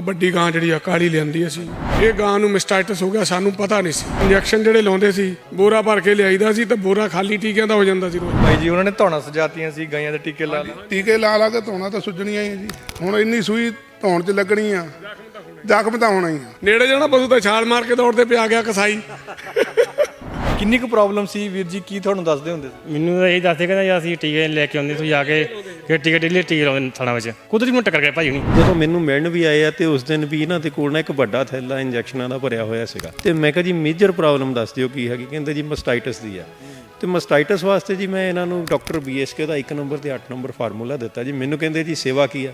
ਆ ਵੱਡੀ ਗਾਂ ਜਿਹੜੀ ਆ ਕਾਲੀ ਲਿਆਂਦੀ ਅਸੀਂ। ਇਹ ਗਾਂ ਨੂੰ ਮਿਸਟਾਈਟਸ ਹੋ ਗਿਆ ਸਾਨੂੰ ਪਤਾ ਨਹੀਂ ਸੀ। ਇੰਜੈਕਸ਼ਨ ਜਿਹੜੇ ਲਾਉਂਦੇ ਸੀ ਬੋਰਾ ਭਰ ਕੇ ਲਿਆਈਦਾ ਸੀ ਤੇ ਬੋਰਾ ਖਾਲੀ ਟੀਕਿਆਂ ਦਾ ਹੋ ਜਾਂਦਾ ਸੀ ਰੋਜ਼। ਭਾਈ ਜੀ ਉਹਨਾਂ ਨੇ ਧੌਣਾ ਸਜਾਤੀਆਂ ਸੀ ਗਾਈਆਂ ਦੇ ਟੀਕੇ ਲਾ ਲਾ ਟੀਕੇ ਲਾ ਲਾ ਕੇ ਧੋਣਾ ਤਾਂ ਸੁੱਜਣੀਆਂ ਹੀ ਆ ਜੀ। ਹੁਣ ਇੰਨੀ ਸੂਈ ਧੌਣ 'ਚ ਲੱਗਣੀ ਆ। ਜ਼ਖਮ ਤਾਂ ਹੋਣਾ ਹੀ ਆ। ਨੇੜੇ ਜਾਣਾ ਪਸ਼ੂ ਤਾਂ ਛਾਲ ਮਾਰ ਕੇ ਦੌੜਦੇ ਪਿਆ ਗਿਆ ਕਸਾਈ। ਕਿੰਨੀ ਕੁ ਪ੍ਰੋਬਲਮ ਸੀ ਵੀਰ ਜੀ? ਕੀ ਤੁਹਾਨੂੰ ਦੱਸਦੇ ਹੁੰਦੇ ਸੀ? ਮੈਨੂੰ ਤਾਂ ਇਹ ਦੱਸਦੇ ਕਹਿੰਦਾ ਯਾਰ ਅਸੀਂ ਟੀਕੇ ਲੈ ਕੇ ਆਉਂਦੇ ਤੁਸੀਂ ਆ ਕੇ ਕਿ ਟੀਕੇ ਡੇਲੀ ਟੀਕੇ ਲਾਉਂਦੇ ਥਾਣਾ ਵਿੱਚ। ਕੁਦਰਤੀ ਮੈਨੂੰ ਟੱਕਰ ਗਿਆ ਭਾਈ ਹੁਣੀ। ਜਦੋਂ ਮੈਨੂੰ ਮਿਲਣ ਵੀ ਆਏ ਆ ਤੇ ਉਸ ਦਿਨ ਵੀ ਇਹਨਾਂ ਦੇ ਕੋਲ ਨਾ ਇੱਕ ਵੱਡਾ ਥੈਲਾ ਇੰਜੈਕਸ਼ਨਾਂ ਦਾ ਭਰਿਆ ਹੋਇਆ ਸੀਗਾ। ਤੇ ਮੈਂ ਕਿਹਾ ਜੀ ਮੇਜਰ ਪ੍ਰੋਬਲਮ ਦੱਸ ਦਿਓ ਕੀ ਹੈਗੀ। ਕਹਿੰਦੇ ਜੀ ਮਸਟਾਈਟਸ ਦੀ ਆ। ਤੇ ਮਸਟਾਈਟਸ ਵਾਸਤੇ ਜੀ ਮੈਂ ਇਹਨਾਂ ਨੂੰ ਡਾਕਟਰ ਬੀਐਸਕੇ ਦਾ 1 ਨੰਬਰ ਤੇ 8 ਨੰਬਰ ਫਾਰਮੂਲਾ ਦਿੱਤਾ ਜੀ। ਮੈਨੂੰ ਕਹਿੰਦੇ ਜੀ ਸੇਵਾ ਕੀ ਆ?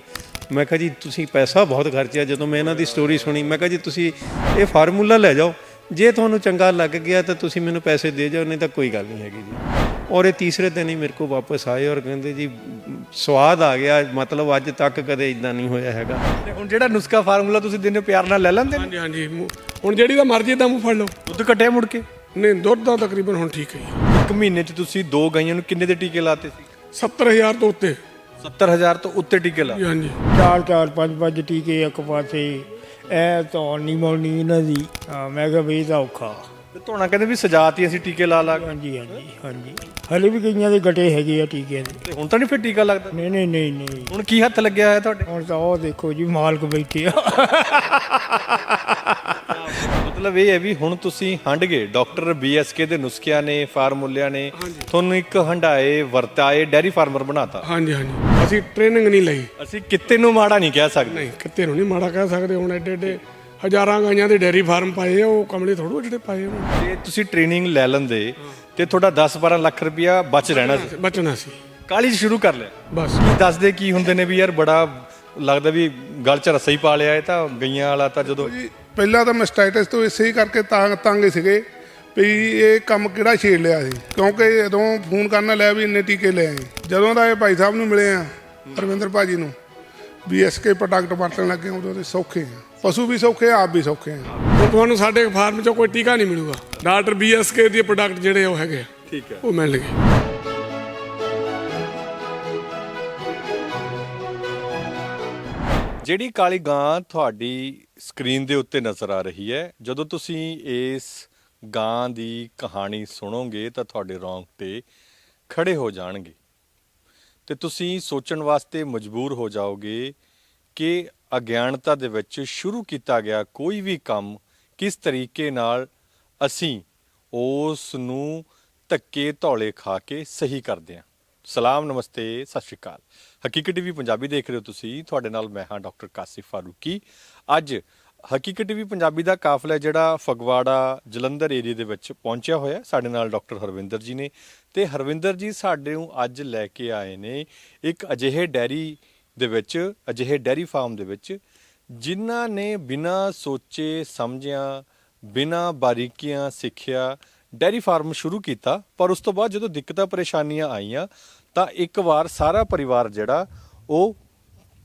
ਮੈਂ ਕਿਹਾ ਜੀ ਤੁਸੀਂ ਪੈਸਾ ਬਹੁਤ ਖਰਚਿਆ। ਜਦੋਂ ਮੈਂ ਇਹਨਾਂ ਦੀ ਸਟੋਰੀ ਸੁਣੀ ਮੈਂ ਕਿਹਾ ਜੀ ਤੁਸੀਂ ਇਹ ਫਾਰਮੂਲਾ ਲੈ ਜਾਓ। ਜੇ ਤੁਹਾਨੂੰ ਚੰਗਾ ਲੱਗ ਗਿਆ ਤਾਂ ਤੁਸੀਂ ਮੈਨੂੰ ਪੈਸੇ ਦੇ ਜਾਓ ਨਹੀਂ ਤਾਂ ਕੋਈ ਗੱਲ ਨਹੀਂ ਹੈਗੀ ਜੀ। ਔਰ ਇਹ ਤੀਸਰੇ ਦਿਨ ਹੀ ਮੇਰੇ ਕੋਲ ਵਾਪਸ ਆਏ ਔਰ ਕਹਿੰਦੇ ਜੀ ਸਵਾਦ ਆ ਗਿਆ ਮਤਲਬ ਅੱਜ ਤੱਕ ਕਦੇ ਇਦਾਂ ਨਹੀਂ ਹੋਇਆ ਹੈਗਾ। ਤੇ ਹੁਣ ਜਿਹੜਾ ਨੁਸਖਾ ਫਾਰਮੂਲਾ ਤੁਸੀਂ ਦਿਨੇ ਪਿਆਰ ਨਾਲ ਲੈ ਲੈਂਦੇ ਨੇ? ਹਾਂਜੀ ਹਾਂਜੀ ਮੂੰਹ- ਹੁਣ ਜਿਹੜੀ ਦਾ ਮਰਜ਼ੀ ਦਾ ਮੂੰਹ ਫੜ ਲਓ। ਦੁੱਧ ਘਟਿਆ ਮੁੜ ਕੇ? ਨਹੀਂ ਦੁੱਧ ਦਾ ਤਕਰੀਬਨ ਹੁਣ ਠੀਕ ਹੈ ਜੀ। ਇੱਕ ਮਹੀਨੇ 'ਚ ਤੁਸੀਂ ਦੋ ਗਾਈਆਂ ਨੂੰ ਕਿੰਨੇ ਦੇ ਟੀਕੇ ਲਾਤੇ ਸੀ? 70000 ਤੋਂ ਉੱਤੇ। 70000 ਤੋਂ ਉੱਤੇ ਟੀਕੇ ਲਾ ਜੀ, ਹਾਂਜੀ। ਚਾਰ ਚਾਰ ਪੰਜ ਪੰਜ ਟੀਕੇ ਇੱਕ ਪਾਸੇ। ਇਹ ਤਾਂ ਨਹੀਂ ਮੋਣੀ ਇਹਨਾਂ ਦੀ। ਹਾਂ, ਮੈਂ ਕਿਹਾ ਵੀ ਇਹ ਤਾਂ ਔਖਾ। ਤੇ ਧੌਣਾ ਕਹਿੰਦੇ ਵੀ ਸਜਾਤੀ ਅਸੀਂ ਟੀਕੇ ਲਾ ਲਾ ਕੇ। ਹਾਂਜੀ ਹਾਂਜੀ ਹਾਂਜੀ। ਹਲੇ ਵੀ ਕਈਆਂ ਦੇ ਗਟੇ ਹੈਗੇ ਆ ਟੀਕੇ ਦੇ। ਤੇ ਹੁਣ ਤਾਂ ਨਹੀਂ ਫਿਰ ਟੀਕਾ ਲੱਗਦਾ? ਨਹੀਂ ਨਹੀਂ ਨਹੀਂ ਨਹੀਂ। ਹੁਣ ਕੀ ਹੱਥ ਲੱਗਿਆ ਹੋਇਆ ਤੁਹਾਡੇ? ਹੁਣ ਤਾਂ ਉਹ ਦੇਖੋ ਜੀ ਮਾਲਕ ਬੈਠੇ ਆ। ਮਤਲਬ ਇਹ ਹੈ ਵੀ ਹੁਣ ਤੁਸੀਂ ਹੰਡ ਗਏ ਡਾਕਟਰ ਬੀਐਸਕੇ ਦੇ ਨੁਸਖਿਆਂ ਨੇ ਫਾਰਮੂਲਿਆਂ ਨੇ ਤੁਹਾਨੂੰ ਇੱਕ ਹੰਡਾਏ ਵਰਤਾਏ ਡੈਰੀ ਫਾਰਮਰ ਬਣਾਤਾ। ਹਾਂਜੀ ਹਾਂਜੀ। ਅਸੀਂ ਟ੍ਰੇਨਿੰਗ ਨਹੀਂ ਲਈ। ਅਸੀਂ ਕਿਤੇ ਨੂੰ ਮਾੜਾ ਨਹੀਂ ਕਹਿ ਸਕਦੇ। ਨਹੀਂ ਕਿਤੇ ਨੂੰ ਨਹੀਂ ਮਾੜਾ ਕਹਿ ਸਕਦੇ। ਹੁਣ ਐਡੇ ਐਡੇ ਹਜ਼ਾਰਾਂ ਗਾਈਆਂ ਦੇ ਡੇਰੀ ਫਾਰਮ ਪਾਏ ਆ ਉਹ ਕਮਲੇ ਥੋੜੋ ਜਿਹੜੇ ਪਾਏ ਉਹਨਾਂ ਜੇ ਤੁਸੀਂ ਟ੍ਰੇਨਿੰਗ ਲੈ ਲੈਂਦੇ ਤੇ ਤੁਹਾਡਾ 10-12 ਲੱਖ ਰੁਪਇਆ ਬਚ ਰਹਿਣਾ ਸੀ। ਬਚਣਾ ਸੀ ਕਾਲੀ ਸ਼ੁਰੂ ਕਰ ਲਿਆ। ਬਸ। ਦੱਸਦੇ ਕੀ ਹੁੰਦੇ ਨੇ ਵੀ ਯਾਰ ਬੜਾ ਲੱਗਦਾ ਵੀ ਗਲ 'ਚ ਰਸਾ ਹੀ ਪਾ ਲਿਆ ਇਹ ਤਾਂ ਗਈਆਂ ਵਾਲਾ ਤਾਂ ਜਦੋਂ ਪਹਿਲਾਂ ਤਾਂ ਮਸਟਾਈਟਸ ਤੋਂ ਇਸੇ ਹੀ ਕਰਕੇ ਤਾਂ ਤੰਗ ਸੀਗੇ ਵੀ ਇਹ ਕੰਮ ਕਿਹੜਾ ਛੇੜ ਲਿਆ ਸੀ। ਕਿਉਂਕਿ ਜਦੋਂ ਫੋਨ ਕਰਨ ਲੈ ਵੀ ਇੰਨੇ ਟੀਕੇ ਲੈ ਆਏ। ਜਦੋਂ ਦਾ ਇਹ ਭਾਈ ਸਾਹਿਬ ਨੂੰ ਮਿਲੇ ਆ ਰਵਿੰਦਰ ਭਾਜੀ ਨੂੰ ਬੀਐਸਕੇ ਪ੍ਰੋਡਕਟ ਵਰਤਣ ਲੱਗੇ ਉਦੋਂ ਦੇ ਸੌਖੇ ਆ। ਪਸ਼ੂ ਵੀ ਸੌਖੇ ਆ ਆਪ ਵੀ ਸੌਖੇ ਆ। ਤੁਹਾਨੂੰ ਸਾਡੇ ਫਾਰਮ 'ਚੋਂ ਕੋਈ ਟੀਕਾ ਨਹੀਂ ਮਿਲੂਗਾ। ਡਾਕਟਰ ਬੀਐਸਕੇ ਦੇ ਪ੍ਰੋਡਕਟ ਜਿਹੜੇ ਉਹ ਹੈਗੇ ਆ। ਠੀਕ ਹੈ। ਉਹ ਮਿਲਣਗੇ ਜਿਹੜੀ ਕਾਲੀ ਗਾਂ ਤੁਹਾਡੀ ਸਕਰੀਨ ਦੇ ਉੱਤੇ ਨਜ਼ਰ ਆ ਰਹੀ ਹੈ। ਜਦੋਂ ਤੁਸੀਂ ਇਸ ਗਾਂ ਦੀ ਕਹਾਣੀ ਸੁਣੋਗੇ ਤਾਂ ਤੁਹਾਡੇ ਰੌਂਗਟੇ ਖੜੇ ਹੋ ਜਾਣਗੇ। ਤੇ ਤੁਸੀਂ ਸੋਚਣ ਵਾਸਤੇ ਮਜਬੂਰ ਹੋ ਜਾਓਗੇ ਕਿ ਅਗਿਆਨਤਾ ਦੇ ਵਿੱਚ ਸ਼ੁਰੂ ਕੀਤਾ ਗਿਆ ਕੋਈ ਵੀ ਕੰਮ ਕਿਸ ਤਰੀਕੇ ਨਾਲ ਅਸੀਂ ਉਸ ਨੂੰ ਧੱਕੇ ਧੌਲੇ ਖਾ ਕੇ ਸਹੀ ਕਰਦੇ ਹਾਂ। ਸਲਾਮ, ਨਮਸਤੇ, ਸਤਿ ਸ਼੍ਰੀ ਅਕਾਲ। ਹਕੀਕਤ ਟੀਵੀ ਪੰਜਾਬੀ ਦੇਖ ਰਹੇ ਹੋ ਤੁਸੀਂ। ਤੁਹਾਡੇ ਨਾਲ ਮੈਂ ਹਾਂ ਡਾਕਟਰ ਕਾਸਿਫ ਫਾਰੂਕੀ। ਅੱਜ ਹਕੀਕਤ ਟੀਵੀ ਪੰਜਾਬੀ ਦਾ ਕਾਫਲਾ ਜਿਹੜਾ ਫਗਵਾੜਾ ਜਲੰਧਰ ਏਰੀਆ ਦੇ ਵਿੱਚ ਪਹੁੰਚਿਆ ਹੋਇਆ ਸਾਡੇ ਨਾਲ ਡਾਕਟਰ ਹਰਵਿੰਦਰ ਜੀ ਨੇ ਤੇ ਹਰਵਿੰਦਰ ਜੀ, ਸਾਡੇ ਨੂੰ ਅੱਜ ਲੈ ਕੇ ਆਏ ਨੇ ਇੱਕ ਅਜਿਹੇ ਡੈਰੀ ਦੇ ਵਿੱਚ, ਅਜਿਹੇ ਡੈਰੀ ਫਾਰਮ ਦੇ ਵਿੱਚ, ਜਿਨ੍ਹਾਂ ਨੇ ਬਿਨਾਂ ਸੋਚੇ, ਸਮਝਿਆ, ਬਿਨਾਂ ਬਾਰੀਕੀਆਂ ਸਿੱਖਿਆ ਡੈਰੀ ਫਾਰਮ ਸ਼ੁਰੂ ਕੀਤਾ ਪਰ ਉਸ ਤੋਂ ਬਾਅਦ ਜਦੋਂ ਦਿੱਕਤਾਂ ਪਰੇਸ਼ਾਨੀਆਂ ਆਈਆਂ ਤਾਂ ਇੱਕ ਵਾਰ ਸਾਰਾ ਪਰਿਵਾਰ ਜਿਹੜਾ ਉਹ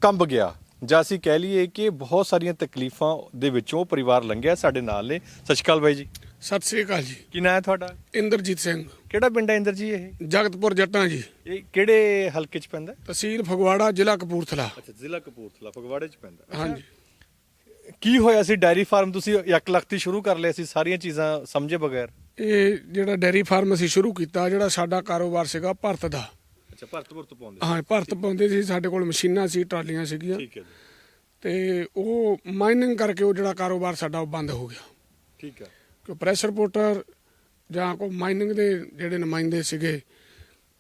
ਕੰਬ ਗਿਆ। ਜਾਂ ਅਸੀਂ ਕਹਿ ਲਈਏ ਕਿ ਬਹੁਤ ਸਾਰੀਆਂ ਤਕਲੀਫਾਂ ਦੇ ਵਿੱਚੋਂ ਪਰਿਵਾਰ ਲੰਘਿਆ ਸਾਡੇ ਨਾਲ ਨੇ। ਸਤਿ ਸ਼੍ਰੀ ਅਕਾਲ ਬਾਈ ਜੀ। ਸਤਿ ਸ੍ਰੀ ਅਕਾਲ ਜੀ। ਕੀ ਨਾਂ ਹੈ ਤੁਹਾਡਾ? ਇੰਦਰਜੀਤ ਸਿੰਘ। ਕਿਹੜਾ ਪਿੰਡ ਹੈ ਇੰਦਰ ਜੀ ਇਹ? ਜਗਤਪੁਰ ਜੱਟਾਂ ਜੀ। ਇਹ ਕਿਹੜੇ ਹਲਕੇ 'ਚ ਪੈਂਦਾ? ਤਹਿਸੀਲ ਫਗਵਾੜਾ ਜ਼ਿਲ੍ਹਾ ਕਪੂਰਥਲਾ। ਅੱਛਾ ਜ਼ਿਲ੍ਹਾ ਕਪੂਰਥਲਾ ਫਗਵਾੜੇ 'ਚ ਪੈਂਦਾ। ਹਾਂਜੀ। ਕੀ ਹੋਇਆ ਸੀ? ਡੈਰੀ ਫਾਰਮ ਤੁਸੀਂ ਇੱਕ ਲੱਖ ਦੀ ਸ਼ੁਰੂ ਕਰ ਲਿਆ ਸੀ ਸਾਰੀਆਂ ਚੀਜ਼ਾਂ ਸਮਝੇ ਬਗੈਰ? ਇਹ ਜਿਹੜਾ ਡੈਰੀ ਫਾਰਮ ਅਸੀਂ ਸ਼ੁਰੂ ਕੀਤਾ ਜਿਹੜਾ ਸਾਡਾ ਕਾਰੋਬਾਰ ਸੀਗਾ ਭਰਤ ਦਾ। ਅੱਛਾ ਭਰਤਪੁਰ ਤੋਂ ਪਾਉਂਦੇ ਹਾਂ ਭਰਤ ਪਾਉਂਦੇ ਸੀ ਸਾਡੇ ਕੋਲ ਮਸ਼ੀਨਾਂ ਸੀ ਟਰਾਲੀਆਂ ਸੀਗੀਆਂ। ਠੀਕ ਹੈ ਜੀ। ਤੇ ਉਹ ਮਾਈਨਿੰਗ ਕਰਕੇ ਉਹ ਜਿਹੜਾ ਕਾਰੋਬਾਰ ਸਾਡਾ ਉਹ ਬੰਦ ਹੋ ਗਿਆ। ਠੀਕ ਹੈ। ਕਿ ਪ੍ਰੈਸ ਰਿਪੋਰਟਰ ਜਾਂ ਕੋਈ ਮਾਈਨਿੰਗ ਦੇ ਜਿਹੜੇ ਨੁਮਾਇੰਦੇ ਸੀਗੇ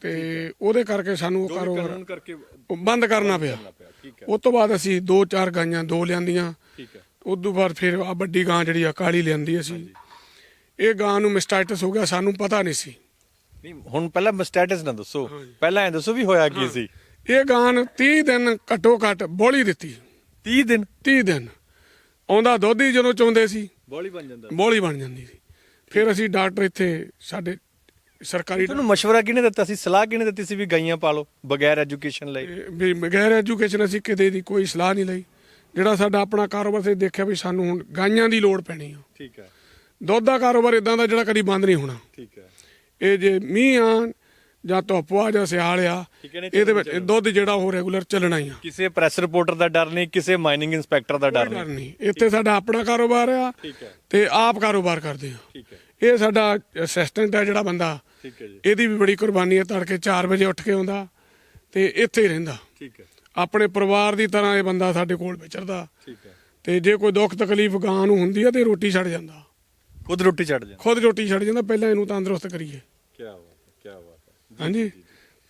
ਤੇ ਉਹਦੇ ਕਰਕੇ ਸਾਨੂੰ ਉਹ ਜੋ ਵੀ ਕਾਨੂੰਨ ਕਾਰੋਬਾਰ ਕਰਕੇ ਉਹ ਬੰਦ ਕਰਨਾ ਪਿਆ। ਪਿਆ ਠੀਕ ਹੈ। ਉਸ ਤੋਂ ਬਾਅਦ ਅਸੀਂ ਦੋ ਚਾਰ ਗਾਈਆਂ ਦੋ ਲਿਆਂਦੀਆਂ। ਠੀਕ ਹੈ। ਉਸ ਤੋਂ ਬਾਅਦ ਫਿਰ ਆ ਵੱਡੀ ਗਾਂ ਜਿਹੜੀ ਆ ਕਾਲੀ ਲਿਆਂਦੀ ਅਸੀਂ। ਇਹ ਗਾਂ ਨੂੰ ਮਿਸਟਾਈਟਸ ਹੋ ਗਿਆ ਸਾਨੂੰ ਪਤਾ ਨਹੀਂ ਸੀ। ਨਹੀਂ ਹੁਣ ਪਹਿਲਾਂ ਸਟੇਟਸ ਨਾ ਦੱਸੋ। ਪਹਿਲਾਂ ਇਹ ਦੱਸੋ ਵੀ ਹੋਇਆ ਕੀ ਸੀ। ਇਹ ਗਾਂ ਨੂੰ 30 ਦਿਨ ਘੱਟੋ ਘੱਟ ਬੋਲੀ ਦਿੱਤੀ। 30 ਦਿਨ? 30 ਦਿਨ। ਆਉਂਦਾ ਦੁੱਧ ਹੀ ਜਦੋਂ ਚੋਂਦੇ ਸੀ ਬੋਲੀ ਬਣ ਜਾਂਦਾ ਬੋਲੀ ਬਣ ਜਾਂਦੀ ਸੀ। ਫਿਰ ਅਸੀਂ ਡਾਕਟਰ ਇੱਥੇ ਸਾਡੇ ਸਰਕਾਰੀ ਤੁਹਾਨੂੰ ਮਸ਼ਵਰਾ ਕਿਹਨੇ ਦਿੱਤਾ ਸੀ? ਸਲਾਹ ਕਿਹਨੇ ਦਿੱਤੀ ਸੀ ਵੀ ਗਾਈਆਂ ਪਾਲੋ ਬਗੈਰ ਐਜੂਕੇਸ਼ਨ ਲਈ? ਵੀ ਬਗੈਰ ਐਜੂਕੇਸ਼ਨ ਅਸੀਂ ਕਿਤੇ ਦੀ ਕੋਈ ਸਲਾਹ ਨਹੀਂ ਲਈ। ਜਿਹੜਾ ਸਾਡਾ ਆਪਣਾ ਕਾਰੋਬਾਰ ਸੀ ਦੇਖਿਆ ਵੀ ਸਾਨੂੰ ਹੁਣ ਗਾਈਆਂ ਦੀ ਲੋੜ ਪੈਣੀ ਆ। ਠੀਕ ਹੈ। ਦੁੱਧ ਦਾ ਕਾਰੋਬਾਰ ਇਦਾਂ ਦਾ ਜਿਹੜਾ ਕਦੀ ਬੰਦ ਨਹੀਂ ਹੋਣਾ। ਠੀਕ ਹੈ। ਇਹ ਜੇ ਮੀਂਹ ਆਣ ਜਾਂ ਧੁੱਪ ਆ ਜਾਂ ਸਿਆਲ ਆ ਇਹਦੇ ਵਿੱਚ ਦੁੱਧ ਜਿਹੜਾ ਉਹ ਰੈਗੂਲਰ ਚੱਲਣਾ ਹੀ ਆ। ਕਿਸੇ ਪ੍ਰੈਸ ਰਿਪੋਰਟਰ ਦਾ ਡਰ ਨਹੀਂ ਕਿਸੇ ਮਾਈਨਿੰਗ ਇੰਸਪੈਕਟਰ ਦਾ ਡਰ ਨਹੀਂ। ਇੱਥੇ ਸਾਡਾ ਆਪਣਾ ਕਾਰੋਬਾਰ ਆ ਠੀਕ ਹੈ। ਤੇ ਆਪ ਕਾਰੋਬਾਰ ਕਰਦੇ ਆ। ਠੀਕ ਹੈ। ਇਹ ਸਾਡਾ ਅਸਿਸਟੈਂਟ ਹੈ ਜਿਹੜਾ ਬੰਦਾ। ਠੀਕ ਹੈ ਜੀ। ਇਹਦੀ ਵੀ ਬੜੀ ਕੁਰਬਾਨੀ ਹੈ ਤੜਕੇ 4 ਵਜੇ ਉੱਠ ਕੇ ਆਉਂਦਾ ਤੇ ਇੱਥੇ ਹੀ ਰਹਿੰਦਾ। ਠੀਕ ਹੈ। ਆਪਣੇ ਪਰਿਵਾਰ ਦੀ ਤਰ੍ਹਾਂ ਇਹ ਬੰਦਾ ਸਾਡੇ ਕੋਲ ਵਿਚਰਦਾ। ਠੀਕ ਹੈ। ਤੇ ਜੇ ਕੋਈ ਦੁੱਖ ਤਕਲੀਫ ਗਾਂ ਨੂੰ ਹੁੰਦੀ ਹੈ ਤੇ ਰੋਟੀ ਛੱਡ ਜਾਂਦਾ। ਖੁਦ ਰੋਟੀ ਛੱਡ ਜਾ ਖੁਦ ਰੋਟੀ ਛੱਡ ਜਾਂਦਾ ਪਹਿਲਾਂ ਇਹਨੂੰ ਤੰਦਰੁਸਤ ਕਰੀਏ। ਕੀ ਬਾਤ ਹੈ ਕੀ ਬਾਤ ਹੈ। ਹਾਂਜੀ?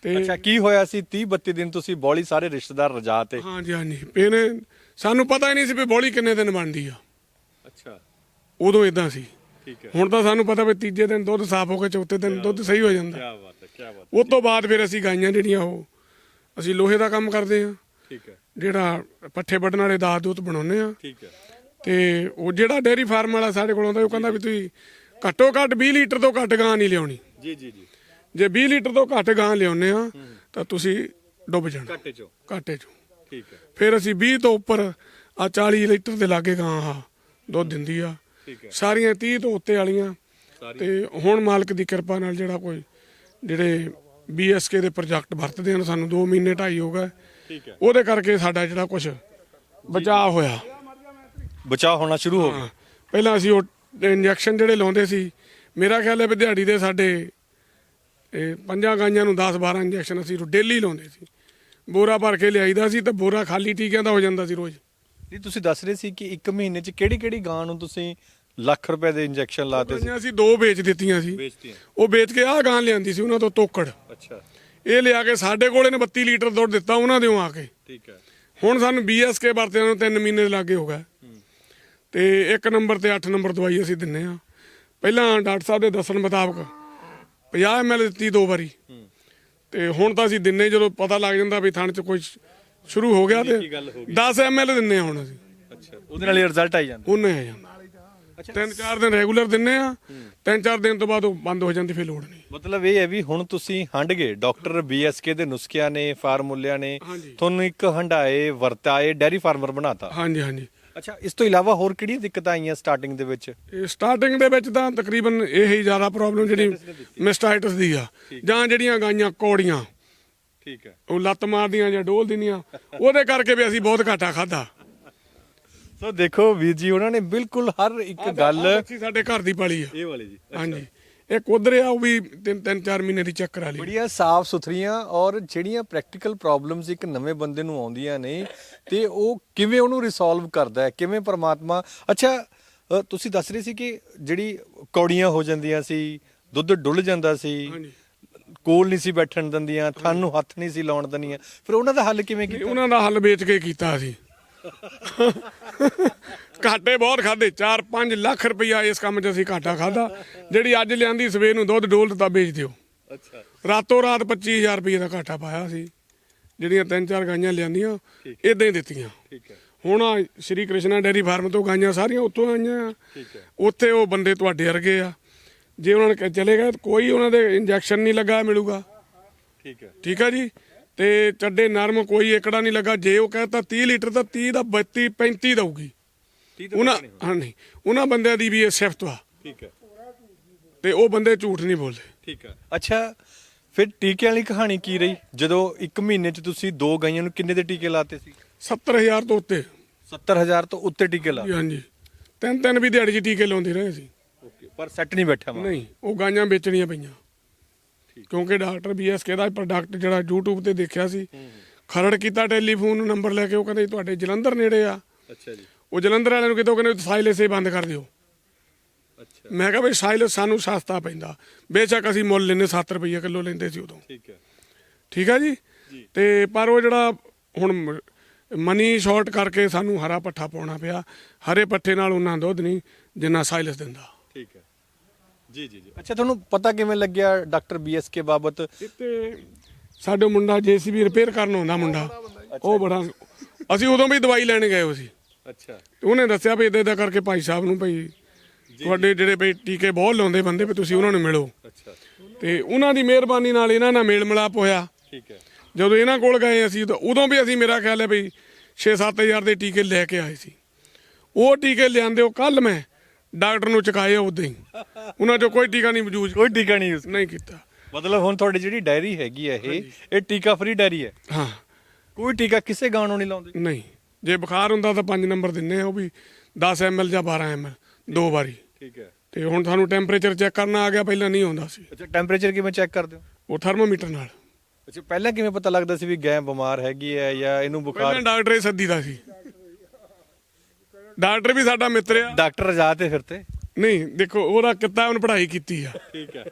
ਤੇ ਅੱਛਾ ਕੀ ਹੋਇਆ ਸੀ? 30 32 ਦਿਨ ਤੁਸੀਂ ਬੋਲੀ ਸਾਰੇ ਰਿਸ਼ਤੇਦਾਰ ਰਜਾ ਤੇ। ਹਾਂਜੀ ਹਾਂਜੀ। ਇਹਨੇ ਸਾਨੂੰ ਪਤਾ ਹੀ ਨਹੀਂ ਸੀ ਵੀ ਬੋਲੀ ਕਿੰਨੇ ਦਿਨ ਬਣਦੀ ਆ। ਅੱਛਾ। ਉਦੋਂ ਇਦਾਂ ਸੀ। ਠੀਕ ਹੈ। ਹੁਣ ਤਾਂ ਸਾਨੂੰ ਪਤਾ ਵੀ ਤੀਜੇ ਦਿਨ ਦੁੱਧ ਸਾਫ਼ ਹੋ ਕੇ ਚੌਥੇ ਦਿਨ ਦੁੱਧ ਸਹੀ ਹੋ ਜਾਂਦਾ। ਕੀ ਬਾਤ ਹੈ ਕੀ ਬਾਤ ਉਸ ਤੋਂ ਬਾਅਦ ਫਿਰ ਅਸੀਂ ਗਾਈਆਂ ਜਿਹੜੀਆਂ ਉਹ ਅਸੀਂ ਲੋਹੇ ਦਾ ਕੰਮ ਕਰਦੇ ਆ ਠੀਕ ਹੈ। ਜਿਹੜਾ ਪੱਠੇ ਵੱਢਣ ਵਾਲੇ ਦਾਦ ਦੂਤ ਬਣਾਉਂਦੇ ਆ ਠੀਕ ਹੈ। ਤੇ ਉਹ ਜਿਹੜਾ ਡੇਅਰੀ ਫਾਰਮ ਵਾਲਾ ਸਾਡੇ ਕੋਲ ਆਉਂਦਾ ਉਹ ਕਹਿੰਦਾ ਵੀ ਤੁਸੀਂ ਘੱਟੋ ਘੱਟ 20 ਲੀਟਰ ਤੋਂ ਘੱਟ ਗਾਂ ਨਹੀਂ ਲਿਆਉਣੀ। ਜੀ ਜੀ ਜੀ। ਜੇ 20 ਲੀਟਰ ਤੋਂ ਘੱਟ ਗਾਂ ਲਿਆਉਂਦੇ ਆ ਤਾਂ ਤੁਸੀਂ ਡੁੱਬ ਜਾਣਾ। ਘੱਟੇ ਚੋਂ। ਘਾਟੇ ਚੋਂ। ਠੀਕ ਹੈ। ਫਿਰ ਅਸੀਂ 20 ਤੋਂ ਉੱਪਰ ਆ 40 ਲੀਟਰ ਦੇ ਲਾਗੇ ਗਾਂ ਆ ਦੁੱਧ ਦਿੰਦੀ ਆ। ਠੀਕ ਹੈ। ਸਾਰੀਆਂ 30 ਤੋਂ ਉੱਤੇ ਵਾਲੀਆਂ। ਤੇ ਹੁਣ ਮਾਲਕ ਦੀ ਕਿਰਪਾ ਨਾਲ ਜਿਹੜਾ ਕੋਈ ਜਿਹੜੇ ਬੀਐਸਕੇ ਦੇ ਪ੍ਰੋਜੈਕਟ ਵਰਤਦੇ ਹਨ ਸਾਨੂੰ 2 ਮਹੀਨੇ ਢਾਈ ਹੋ ਗਏ। ਠੀਕ ਹੈ। ਉਹਦੇ ਕਰਕੇ ਸਾਡਾ ਜਿਹੜਾ ਕੁਝ ਬਚਾਅ ਹੋਇਆ। ਬਚਾਅ ਹੋਣਾ ਸ਼ੁਰੂ ਹੋ ਗਿਆ। ਪਹਿਲਾਂ ਅਸੀਂ ਉਹ ਇੰਜੈਕਸ਼ਨ ਜਿਹੜੇ ਲਾਉਂਦੇ ਸੀ ਮੇਰਾ ਖਿਆਲ ਹੈ ਵੀ ਦਿਹਾੜੀ ਦੇ ਸਾਡੇ ਇਹ ਪੰਜਾਂ ਗਾਈਆਂ ਨੂੰ 10 12 ਇੰਜੈਕਸ਼ਨ ਅਸੀਂ ਡੇਲੀ ਲਾਉਂਦੇ ਸੀ। ਬੋਰਾ ਭਰ ਕੇ ਲਿਆਈਦਾ ਸੀ ਤੇ ਬੋਰਾ ਖਾਲੀ ਟੀਕਿਆਂ ਦਾ ਹੋ ਜਾਂਦਾ ਸੀ ਰੋਜ਼। ਨਹੀਂ ਤੁਸੀਂ ਦੱਸ ਰਹੇ ਸੀ ਕਿ ਇੱਕ ਮਹੀਨੇ 'ਚ ਕਿਹੜੀ ਕਿਹੜੀ ਗਾਂ ਨੂੰ ਤੁਸੀਂ ਲੱਖ ਰੁਪਏ ਦੇ ਇੰਜੈਕਸ਼ਨ ਲਾਤੇ ਸੀ? ਅਸੀਂ ਦੋ ਵੇਚ ਦਿੱਤੀਆਂ ਸੀ। ਉਹ ਵੇਚ ਕੇ ਆਹ ਗਾਂ ਲਿਆਂਦੀ ਸੀ ਉਹਨਾਂ ਤੋਂ ਤੋਕੜ। ਅੱਛਾ। ਇਹ ਲਿਆ ਕੇ ਸਾਡੇ ਕੋਲੇ ਨੇ 32 ਲੀਟਰ ਦੁੱਧ ਦਿੱਤਾ ਉਹਨਾਂ ਦੇ ਆ ਕੇ। ਠੀਕ ਹੈ। ਹੁਣ ਸਾਨੂੰ ਬੀਐਸਕੇ ਵਰਤਿਆਂ ਨੂੰ 3 ਮਹੀਨੇ ਦੇ ਲਾਗੇ ਹੋ ਗਏ। ਤੇ ਇੱਕ ਨੰਬਰ ਤੇ 8 ਨੰਬਰ ਦਵਾਈ ਅਸੀਂ ਦਿੰਨੇ ਆ। ਪਹਿਲਾਂ ਡਾਕਟਰ ਸਾਹਿਬ ਦੇ ਦੱਸਣ ਮੁਤਾਬਕ 50 ਐਮਐਲ ਦਿੱਤੀ ਦੋ ਵਾਰੀ। ਤੇ ਹੁਣ ਤਾਂ ਅਸੀਂ ਦਿੰਨੇ ਜਦੋਂ ਪਤਾ ਲੱਗ ਜਾਂਦਾ ਵੀ ਥਣ ਚ ਕੋਈ ਸ਼ੁਰੂ ਹੋ ਗਿਆ ਤੇ 10 ਐਮਐਲ ਦਿੰਨੇ ਆ ਹੁਣ ਅਸੀਂ। ਅੱਛਾ ਉਹਦੇ ਨਾਲ ਹੀ ਰਿਜ਼ਲਟ ਆਈ ਜਾਂਦਾ? ਉਹਨੇ ਆ ਜਾਂਦਾ। ਤਿੰਨ ਚਾਰ ਦਿਨ ਰੈਗੂਲਰ ਦਿੰਨੇ ਆ ਤਿੰਨ ਚਾਰ ਦਿਨ ਤੋਂ ਬਾਅਦ ਉਹ ਬੰਦ ਹੋ ਜਾਂਦੀ ਫਿਰ ਲੋੜ ਨਹੀਂ। ਮਤਲਬ ਇਹ ਹੈ ਵੀ ਹੁਣ ਤੁਸੀਂ ਹੰਡ ਗਏ। ਡਾਕਟਰ ਬੀਐਸਕੇ ਦੇ ਨੁਸਖਿਆਂ ਨੇ ਫਾਰਮੂਲਿਆਂ ਨੇ। ਤੁਹਾਨੂੰ ਇੱਕ ਹੰਡਾਏ ਵਰਤਾਏ ਡੈਰੀ ਫਾਰਮਰ ਬਣਾਤਾ। ਹਾਂਜੀ ਹਾਂਜੀ। ਅੱਛਾ ਇਸ ਤੋਂ ਇਲਾਵਾ ਹੋਰ ਕਿਹੜੀਆਂ ਦਿੱਕਤਾਂ ਆਈਆਂ ਸਟਾਰਟਿੰਗ ਦੇ ਵਿੱਚ? ਇਹ ਸਟਾਰਟਿੰਗ ਦੇ ਵਿੱਚ ਤਾਂ ਤਕਰੀਬਨ ਇਹ ਹੀ ਜ਼ਿਆਦਾ ਪ੍ਰੋਬਲਮ ਜਿਹੜੀ ਮਿਸਟਾਈਟਸ ਦੀ ਆ। ਜਾਂ ਜਿਹੜੀਆਂ ਗਾਈਆਂ ਕੌੜੀਆਂ। ਠੀਕ ਹੈ। ਉਹ ਲੱਤ ਮਾਰਦੀਆਂ ਜਾਂ ਡੋਲ ਦਿੰਦੀਆਂ। ਉਹਦੇ ਕਰਕੇ ਵੀ ਅਸੀਂ ਬਹੁਤ ਘਾਟਾ ਖਾਦਾ ਸੋ ਦੇਖੋ ਵੀਰ ਜੀ ਉਹਨਾਂ ਨੇ ਬਿਲਕੁਲ ਹਰ ਇੱਕ ਗੱਲ ਸਾਡੇ ਘਰ ਦੀ ਪਾਲੀ ਆ। ਇਹ ਵਾਲੀ ਜੀ ਹਾਂਜੀ। ਇੱਕ ਉਧਰ ਆ ਉਹ ਵੀ ਤਿੰਨ ਤਿੰਨ ਚਾਰ ਮਹੀਨੇ ਦੀ ਚੈੱਕ ਕਰਾ ਲਈ। ਬੜੀਆਂ ਸਾਫ਼ ਸੁਥਰੀਆਂ ਔਰ ਜਿਹੜੀਆਂ ਪ੍ਰੈਕਟੀਕਲ ਪ੍ਰੋਬਲਮਸ ਇੱਕ ਨਵੇਂ ਬੰਦੇ ਨੂੰ ਆਉਂਦੀਆਂ ਨੇ ਤੇ ਉਹ ਕਿਵੇਂ ਉਹਨੂੰ ਰਿਸੋਲਵ ਕਰਦਾ ਹੈ? ਕਿਵੇਂ ਪਰਮਾਤਮਾ ਅੱਛਾ ਅ, ਤੁਸੀਂ ਦੱਸ ਰਹੇ ਸੀ ਕਿ ਜਿਹੜੀ ਕੌੜੀਆਂ ਹੋ ਜਾਂਦੀਆਂ ਸੀ ਦੁੱਧ ਡੁੱਲ ਜਾਂਦਾ ਸੀ ਹਾਂਜੀ। ਕੋਲ ਨਹੀਂ ਸੀ ਬੈਠਣ ਦਿੰਦੀਆਂ ਥਣ ਨੂੰ ਹੱਥ ਨਹੀਂ ਸੀ ਲਾਉਣ ਦਿੰਦੀਆਂ। ਫਿਰ ਉਹਨਾਂ ਦਾ ਹੱਲ ਕਿਵੇਂ ਤੇ ਕੀਤਾ? ਉਹਨਾਂ ਦਾ ਹੱਲ ਵੇਚ ਕੇ ਕੀਤਾ ਅਸੀਂ ਘਾਟੇ ਬਹੁਤ ਖਾਦੇ 4-5 ਲੱਖ ਰੁਪਈਆ ਇਸ ਕੰਮ 'ਚ ਅਸੀਂ ਘਾਟਾ ਖਾਦਾ ਜਿਹੜੀ ਅੱਜ ਲਿਆਂਦੀ ਸਵੇਰ ਨੂੰ ਦੁੱਧ ਡੋਲ ਦਿੱਤਾ ਵੇਚ ਦਿਓ। ਅੱਛਾ। ਰਾਤੋਂ ਰਾਤ 25000 ਰੁਪਏ ਦਾ ਘਾਟਾ ਪਾਇਆ ਸੀ। ਜਿਹੜੀਆਂ ਤਿੰਨ ਚਾਰ ਗਾਈਆਂ ਲਿਆਂਦੀਆਂ ਇਦਾਂ ਹੀ। ਦਿੱਤੀਆਂ। ਠੀਕ ਹੈ। ਹੁਣ ਆਹ ਸ਼੍ਰੀ ਕ੍ਰਿਸ਼ਨਾ ਡੈਰੀ ਫਾਰਮ ਤੋਂ ਗਾਈਆਂ ਸਾਰੀਆਂ ਉੱਥੋਂ ਆਈਆਂ ਆ। ਠੀਕ ਹੈ। ਉੱਥੇ ਉਹ ਬੰਦੇ ਤੁਹਾਡੇ ਵਰਗੇ ਆ। ਜੇ ਉਹਨਾਂ ਨੇ ਚਲੇ ਗਏ ਕੋਈ ਉਹਨਾਂ ਦੇ ਇੰਜੈਕਸ਼ਨ ਨਹੀਂ ਲੱਗਾ ਮਿਲੂਗਾ। ਠੀਕ ਹੈ। ਠੀਕ ਆ ਜੀ? ਤੇ ਚੱਡੇ ਨਰਮ ਕੋਈ ਏਕੜਾ ਨਹੀਂ ਲੱਗਾ। ਜੇ ਉਹ ਕਹਿੰਦਾ 30 ਲੀਟਰ ਤਾਂ 30 ਦਾ 32 35 ਦਊਗੀ। ਉਹਨਾਂ ਹਾਂ ਨਹੀਂ ਉਹਨਾਂ ਬੰਦਿਆਂ ਦੀ ਵੀ ਇਹ ਸਿਫਤ ਵਾ। ਠੀਕ ਹੈ। ਤੇ ਉਹ ਬੰਦੇ ਝੂਠ ਨਹੀਂ ਬੋਲਦੇ। ਠੀਕ ਹੈ। ਅੱਛਾ ਫਿਰ ਟੀਕੇ ਵਾਲੀ ਕਹਾਣੀ ਕੀ ਰਹੀ? ਜਦੋਂ ਇੱਕ ਮਹੀਨੇ 'ਚ ਤੁਸੀਂ ਦੋ ਗਾਈਆਂ ਨੂੰ ਕਿੰਨੇ ਦੇ ਟੀਕੇ ਲਾਤੇ ਸੀ? 70000 ਤੋਂ ਉੱਤੇ। 70000 ਤੋਂ ਉੱਤੇ ਟੀਕੇ ਲਾ ਜੀ ਹਾਂਜੀ। ਤਿੰਨ ਤਿੰਨ ਵੀ ਦਿਹਾੜੀ 'ਚ ਟੀਕੇ ਲਾਉਂਦੇ ਰਹੇ ਸੀ। ਓਕੇ ਪਰ ਸੈੱਟ ਨਹੀਂ ਬੈਠਾ ਨਹੀਂ ਉਹ ਗਾਈਆਂ ਵੇਚਣੀਆਂ ਪਈਆਂ। ਕਿਉਂਕਿ ਡਾਕਟਰ ਬੀਐਸਕੇ ਦਾ ਪ੍ਰੋਡਕਟ ਜਿਹੜਾ YouTube ਤੇ ਦੇਖਿਆ ਸੀ। ਖਰੜ ਕੀਤਾ ਟੈਲੀਫੋਨ ਨੰਬਰ ਲੈ ਕੇ ਉਹ ਕਹਿੰਦੇ ਤੁਹਾਡੇ ਜਲੰਧਰ ਨੇੜੇ ਆ। ਅੱਛਾ ਜੀ। ਉਹ ਜਲੰਧਰ ਵਾਲਿਆਂ ਨੂੰ ਕਿਤੋਂ ਕਹਿੰਦੇ ਸਾਇਲੈਂਸ ਬੰਦ ਕਰ ਦਿਓ। ਅੱਛਾ। ਮੈਂ ਕਿਹਾ ਬਈ ਸਾਇਲੈਂਸ ਸਾਨੂੰ ਸਸਤਾ ਪੈਂਦਾ। ਬੇਸ਼ੱਕ ਅਸੀਂ ਮੁੱਲ ਲੈਨੇ 7 ਰੁਪਏ ਕਿਲੋ ਲੈਂਦੇ ਸੀ ਉਦੋਂ। ਠੀਕ ਹੈ। ਠੀਕ ਆ ਜੀ? ਤੇ ਪਰ ਉਹ ਜਿਹੜਾ ਹੁਣ ਮਨੀ ਸ਼ਾਰਟ ਕਰਕੇ ਸਾਨੂੰ ਹਰਾ ਪੱਠਾ ਪਾਉਣਾ ਪਿਆ। ਹਰੇ ਪੱਠੇ ਨਾਲ ਉਹਨਾਂ ਦੁੱਧ ਨਹੀਂ ਜਿੰਨਾ ਸਾਇਲੈਂਸ ਦਿੰਦਾ। ਠੀਕ ਹੈ। ਜੀ ਜੀ ਜੀ। ਅੱਛਾ ਤੁਹਾਨੂੰ ਪਤਾ ਕਿਵੇਂ ਲੱਗਿਆ ਡਾਕਟਰ ਬੀਐਸਕੇ ਬਾਬਤ? ਇੱਥੇ ਸਾਡੇ ਮੁੰਡਾ ਜੀਸੀਬੀ ਰਿਪੇਅਰ ਕਰਨ ਆਉਂਦਾ ਮੁੰਡਾ। ਉਹ ਬੜਾ ਅਸੀਂ ਉਦੋਂ ਵੀ ਦਵਾਈ ਲੈਣ ਗਏ ਹੋ ਸੀ। ਅੱਛਾ। ਤੇ ਉਹਨੇ ਦੱਸਿਆ ਵੀ ਇਦਾਂ ਇਦਾਂ ਕਰਕੇ ਭਾਈ ਸਾਹਿਬ ਨੂੰ ਭਾਈ ਤੁਹਾਡੇ ਜਿਹੜੇ ਬਈ ਟੀਕੇ ਬਹੁਤ ਲਾਉਂਦੇ ਬੰਦੇ ਵੀ ਤੁਸੀਂ ਉਹਨਾਂ ਨੂੰ ਮਿਲੋ। ਅੱਛਾ। ਤੇ ਉਹਨਾਂ ਦੀ ਮਿਹਰਬਾਨੀ ਨਾਲ ਇਹਨਾਂ ਨਾਲ ਮੇਲ ਮਿਲਾਪ ਹੋਇਆ। ਠੀਕ ਹੈ। ਜਦੋਂ ਇਹਨਾਂ ਕੋਲ ਗਏ ਅਸੀਂ ਤਾਂ ਉਦੋਂ ਵੀ ਅਸੀਂ ਮੇਰਾ ਖਿਆਲ ਹੈ ਵੀ 6-7000 ਦੇ ਟੀਕੇ ਲੈ ਕੇ ਆਏ ਸੀ। ਉਹ ਟੀਕੇ ਲਿਆਂਦੇ ਉਹ ਕੱਲ ਮੈਂ ਡਾਕਟਰ ਨੂੰ ਚੁਕਾਏ ਉਦਾਂ ਹੀ। ਉਹਨਾਂ ਚੋਂ ਕੋਈ ਟੀਕਾ ਨਹੀਂ ਮੌਜੂਦ। ਕੋਈ ਟੀਕਾ ਨਹੀਂ ਉਸ ਨਹੀਂ ਕੀਤਾ। ਮਤਲਬ ਹੁਣ ਤੁਹਾਡੀ ਜਿਹੜੀ ਡਾਇਰੀ ਹੈਗੀ ਹੈ ਇਹ ਇਹ ਟੀਕਾ ਫ੍ਰੀ ਡਾਇਰੀ ਹੈ? ਹਾਂ। ਕੋਈ ਟੀਕਾ ਕਿਸੇ ਗਾਂ ਨੂੰ ਨਹੀਂ ਲਾਉਂਦੇ? ਨਹੀਂ। ਜੇ ਬੁਖਾਰ ਹੁੰਦਾ ਤਾਂ 5 ਨੰਬਰ ਦਿੰਨੇ ਆ ਉਹ ਵੀ 10 ml ਜਾਂ 12 ml ਦੋ ਵਾਰੀ। ਠੀਕ ਹੈ। ਤੇ ਹੁਣ ਤੁਹਾਨੂੰ ਟੈਂਪਰੇਚਰ ਚੈੱਕ ਕਰਨਾ ਆ ਗਿਆ ਪਹਿਲਾਂ ਨਹੀਂ ਆਉਂਦਾ ਸੀ। ਅੱਛਾ ਟੈਂਪਰੇਚਰ ਕਿਵੇਂ ਚੈੱਕ ਕਰਦੇ ਹੋ? ਉਹ ਥਰਮੋਮੀਟਰ ਨਾਲ। ਅੱਛਾ ਪਹਿਲਾਂ ਕਿਵੇਂ ਪਤਾ ਲੱਗਦਾ ਸੀ ਵੀ ਗੈਂ ਬਿਮਾਰ ਹੈਗੀ ਹੈ ਜਾਂ ਇਹਨੂੰ ਪਹਿਲਾਂ ਬੁਖਾਰ ਡਾਕਟਰ ਹੀ ਸੱਦੀਦਾ ਸੀ। ਡਾਕਟਰ ਵੀ ਸਾਡਾ ਮਿੱਤਰ ਆ। ਡਾਕਟਰ ਰਜਾ ਤੇ ਫਿਰ ਤੇ। ਨਹੀਂ ਦੇਖੋ ਉਹਦਾ ਕਿੱਤਾ ਉਹਨੇ ਪੜ੍ਹਾਈ ਕੀਤੀ ਆ। ਠੀਕ ਹੈ।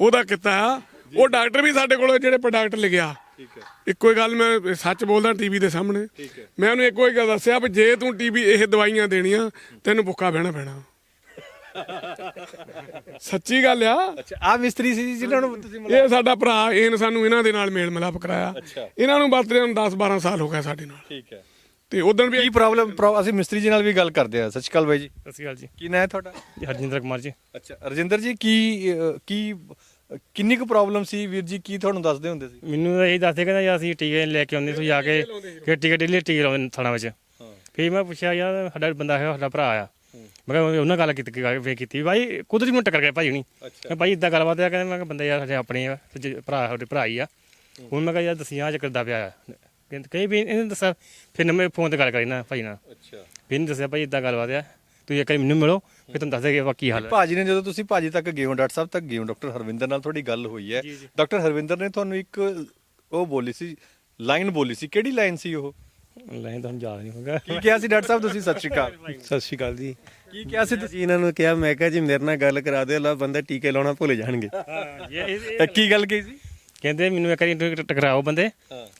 ਉਹਦਾ ਕਿੱਤਾ ਆ। ਉਹ ਡਾਕਟਰ ਵੀ ਸਾਡੇ ਕੋਲ ਜਿਹੜੇ ਪ੍ਰੋਡਕਟ ਲਿਖਿਆ। ਠੀਕ ਹੈ। ਇੱਕੋ ਹੀ ਗੱਲ ਮੈਂ ਸੱਚ ਬੋਲਦਾ ਟੀਵੀ ਦੇ ਸਾਹਮਣੇ। ਠੀਕ ਹੈ। ਮੈਂ ਉਹਨੂੰ ਇੱਕੋ ਹੀ ਗੱਲ ਦੱਸਿਆ ਵੀ ਜੇ ਤੂੰ ਟੀਵੀ ਇਹ ਦਵਾਈਆਂ ਦੇਣੀਆਂ ਤੈਨੂੰ ਭੁੱਖਾ ਬਹਿਣਾ ਪੈਣਾ। ਸੱਚੀ ਗੱਲ ਆ। ਅੱਛਾ ਆ ਮਿਸਤਰੀ ਸੀ ਜੀ ਜਿਨ੍ਹਾਂ ਨੂੰ ਤੁਸੀਂ ਇਹ ਸਾਡਾ ਭਰਾ ਇਹਨ ਸਾਨੂੰ ਇਹਨਾਂ ਦੇ ਨਾਲ ਮੇਲ ਮਿਲਾਪ ਕਰਾਇਆ। ਅੱਛਾ। ਇਹਨਾਂ ਨੂੰ ਵਰਤਦੇ ਨੂੰ 10 12 ਸਾਲ ਹੋ ਗਏ ਸਾਡੇ ਨਾਲ। ਠੀਕ ਹੈ। ਤੇ ਉਦੋਂ ਵੀ ਕੀ ਪ੍ਰੋਬਲਮ ਅਸੀਂ ਮਿਸਤਰੀ ਜੀ ਨਾਲ ਵੀ ਗੱਲ ਕਰਦੇ ਹਾਂ। ਸਤਿ ਸ਼੍ਰੀ ਅਕਾਲ ਬਾਈ ਜੀ। ਸਤਿ ਸ਼੍ਰੀ ਅਕਾਲ ਜੀ। ਕੀ ਨਾਂ ਹੈ ਤੁਹਾਡਾ? ਜੀ, ਹਰਜਿੰਦਰ ਕੁਮਾਰ ਜੀ। ਅੱਛਾ ਰਜਿੰਦਰ ਜੀ ਕੀ ਅਹ, ਕੀ ਅਹ, ਕਿੰਨੀ ਕੁ ਪ੍ਰੋਬਲਮ ਸੀ? ਵੀਰ ਜੀ ਕੀ ਤੁਹਾਨੂੰ ਦੱਸਦੇ ਹੁੰਦੇ ਸੀ? ਮੈਨੂੰ ਤਾਂ ਇਹ ਦੱਸਦੇ ਕਹਿੰਦਾ ਯਾਰ ਅਸੀਂ ਟੀਕੇ ਲੈ ਕੇ ਆਉਂਦੇ ਤੁਸੀਂ ਜਾ ਕੇ ਕਿ ਟੀਕੇ ਡੇਲੀ ਟੀਕੇ ਲਾਉਂਦੇ ਥਾਣਾ ਵਿੱਚ। ਫਿਰ ਮੈਂ ਪੁੱਛਿਆ ਯਾਰ ਸਾਡਾ ਬੰਦਾ ਹੈ ਸਾਡਾ ਭਰਾ ਆ ਮੈਂ ਕਿਹਾ ਉਹਨਾਂ ਗੱਲ ਕੀਤੀ ਵੇ ਕੀਤੀ। ਭਾਈ ਕੁਦਰਤੀ ਮੈਨੂੰ ਟੱਕਰ ਗਿਆ ਭਾਈ ਹੁਣੀ। ਮੈਂ ਭਾਈ ਇਦਾਂ ਗੱਲਬਾਤ ਆ ਕਹਿੰਦੇ ਮੈਂ ਕਿਹਾ ਬੰਦੇ ਯਾਰ ਸਾਡੇ ਆਪਣੇ ਆ ਤੇ ਜੇ ਭਰਾ ਸਾਡੇ ਭਰਾ ਹੀ ਆ। ਹੁਣ ਮੈਂ ਕਿਹਾ ਯਾਰ ਦਸੀਂ ਆ ਚੱਕਰ ਦਾ ਪਿਆ ਆ? ਕਹਿੰਦੇ ਕਈ ਵੀ ਇਹਨੇ ਦੱਸਿਆ ਫਿਰ ਮੈਂ ਫੋਨ ਤੇ ਗੱਲ ਕਰੀ ਨਾ ਭਾਈ ਨਾਲ। ਅੱਛਾ। ਫਿਰ ਇਹਨੇ ਦੱਸਿਆ ਭਾਈ ਇਦਾਂ ਗੱਲਬਾਤ ਆ ਤੁਸੀਂ ਇੱਕ ਵਾਰੀ ਮੈਨੂੰ ਮਿਲੋ ਫਿਰ ਤੁਹਾਨੂੰ ਦੱਸ ਦੇਗੇ ਬਾਕੀ ਹਾਲ ਭਾਜੀ ਨੇ ਜਦੋਂ ਤੁਸੀਂ ਭਾਜੀ ਤੱਕ ਗਏ ਹੋ ਡਾਕਟਰ ਸਾਹਿਬ ਤੱਕ ਗਏ ਹੋ ਡਾਕਟਰ ਹਰਵਿੰਦਰ ਨਾਲ ਤੁਹਾਡੀ ਗੱਲ ਹੋਈ ਹੈ। ਡਾਕਟਰ ਹਰਵਿੰਦਰ ਨੇ ਤੁਹਾਨੂੰ ਇੱਕ ਉਹ ਬੋਲੀ ਸੀ ਲਾਈਨ ਬੋਲੀ ਸੀ। ਕਿਹੜੀ ਲਾਈਨ ਸੀ ਉਹ? ਲੈ ਤੁਹਾਨੂੰ ਯਾਦ ਨਹੀਂ ਹੋਗਾ ਕੀ ਕਿਹਾ ਸੀ ਡਾਕਟਰ ਸਾਹਿਬ ਤੁਸੀਂ? ਸਤਿ ਸ਼੍ਰੀ ਅਕਾਲ। ਸਤਿ ਸ਼੍ਰੀ ਅਕਾਲ ਜੀ। ਕੀ ਕਿਹਾ ਸੀ ਤੁਸੀਂ? ਇਹਨਾਂ ਨੂੰ ਕਿਹਾ ਮੈਂ ਕਿਹਾ ਜੀ ਮੇਰੇ ਨਾਲ ਗੱਲ ਕਰਾ ਦਿਓ ਲਾ ਬੰਦਾ ਟੀਕੇ ਲਾਉਣਾ ਭੁੱਲ ਜਾਣਗੇ। ਤਾਂ ਕੀ ਗੱਲ ਕਹੀ ਸੀ? ਕਹਿੰਦੇ ਮੈਨੂੰ ਇੱਕ ਵਾਰੀ ਟਕ- ਟਕਰਾਓ ਬੰਦੇ।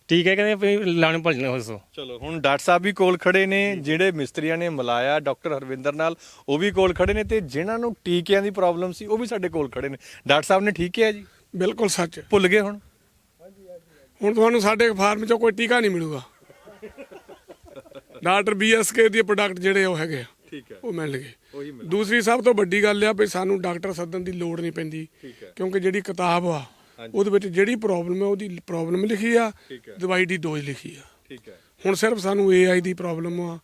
ਠੀਕ ਹੈ ਕਹਿੰਦੇ ਵੀ ਲਾਉਣੇ ਭੁੱਲ ਜਾਣੇ ਦੱਸੋ। ਚਲੋ ਹੁਣ ਡਾਕਟਰ ਸਾਹਿਬ ਵੀ ਕੋਲ ਖੜੇ ਨੇ ਜਿਹੜੇ ਮਿਸਤਰੀਆਂ ਨੇ ਮਿਲਾਇਆ ਡਾਕਟਰ ਹਰਵਿੰਦਰ ਨਾਲ ਉਹ ਵੀ ਕੋਲ ਖੜੇ ਨੇ ਤੇ ਜਿਨ੍ਹਾਂ ਨੂੰ ਟੀਕਿਆਂ ਦੀ ਪ੍ਰੋਬਲਮ ਸੀ ਉਹ ਵੀ ਸਾਡੇ ਕੋਲ ਖੜੇ ਨੇ। ਡਾਕਟਰ ਸਾਹਿਬ ਨੇ ਠੀਕ ਕਿਹਾ ਜੀ? ਬਿਲਕੁਲ ਸੱਚ। ਭੁੱਲ ਗਏ ਹੁਣ? ਹੁਣ ਤੁਹਾਨੂੰ ਸਾਡੇ ਫਾਰਮ 'ਚੋਂ ਕੋਈ ਟੀਕਾ ਨਹੀਂ ਮਿਲੂਗਾ। ਡਾਕਟਰ ਬੀਐਸਕੇ ਦੇ ਪ੍ਰੋਡਕਟ ਜਿਹੜੇ ਉਹ ਹੈਗੇ ਆ। ਠੀਕ ਹੈ। ਉਹ ਮਿਲਣਗੇ ਦੂਸਰੀ ਸਭ ਤੋਂ ਵੱਡੀ ਗੱਲ ਆ ਵੀ ਸਾਨੂੰ ਡਾਕਟਰ ਸੱਦਣ ਦੀ ਲੋੜ ਨਹੀਂ ਪੈਂਦੀ ਕਿਉਂਕਿ ਜਿਹੜੀ ਕਿਤਾਬ ਆ ਉਹਦੇ ਵਿੱਚ ਜਿਹੜੀ ਪ੍ਰੋਬਲਮ ਹੈ ਉਹਦੀ ਪ੍ਰੋਬਲਮ ਲਿਖੀ ਆ ਦਵਾਈ ਦੀ ਡੋਜ਼ ਲਿਖੀ ਆ। ਠੀਕ ਹੈ। ਹੁਣ ਸਿਰਫ ਸਾਨੂੰ ਏਆਈ ਦੀ ਪ੍ਰੋਬਲਮ ਆ।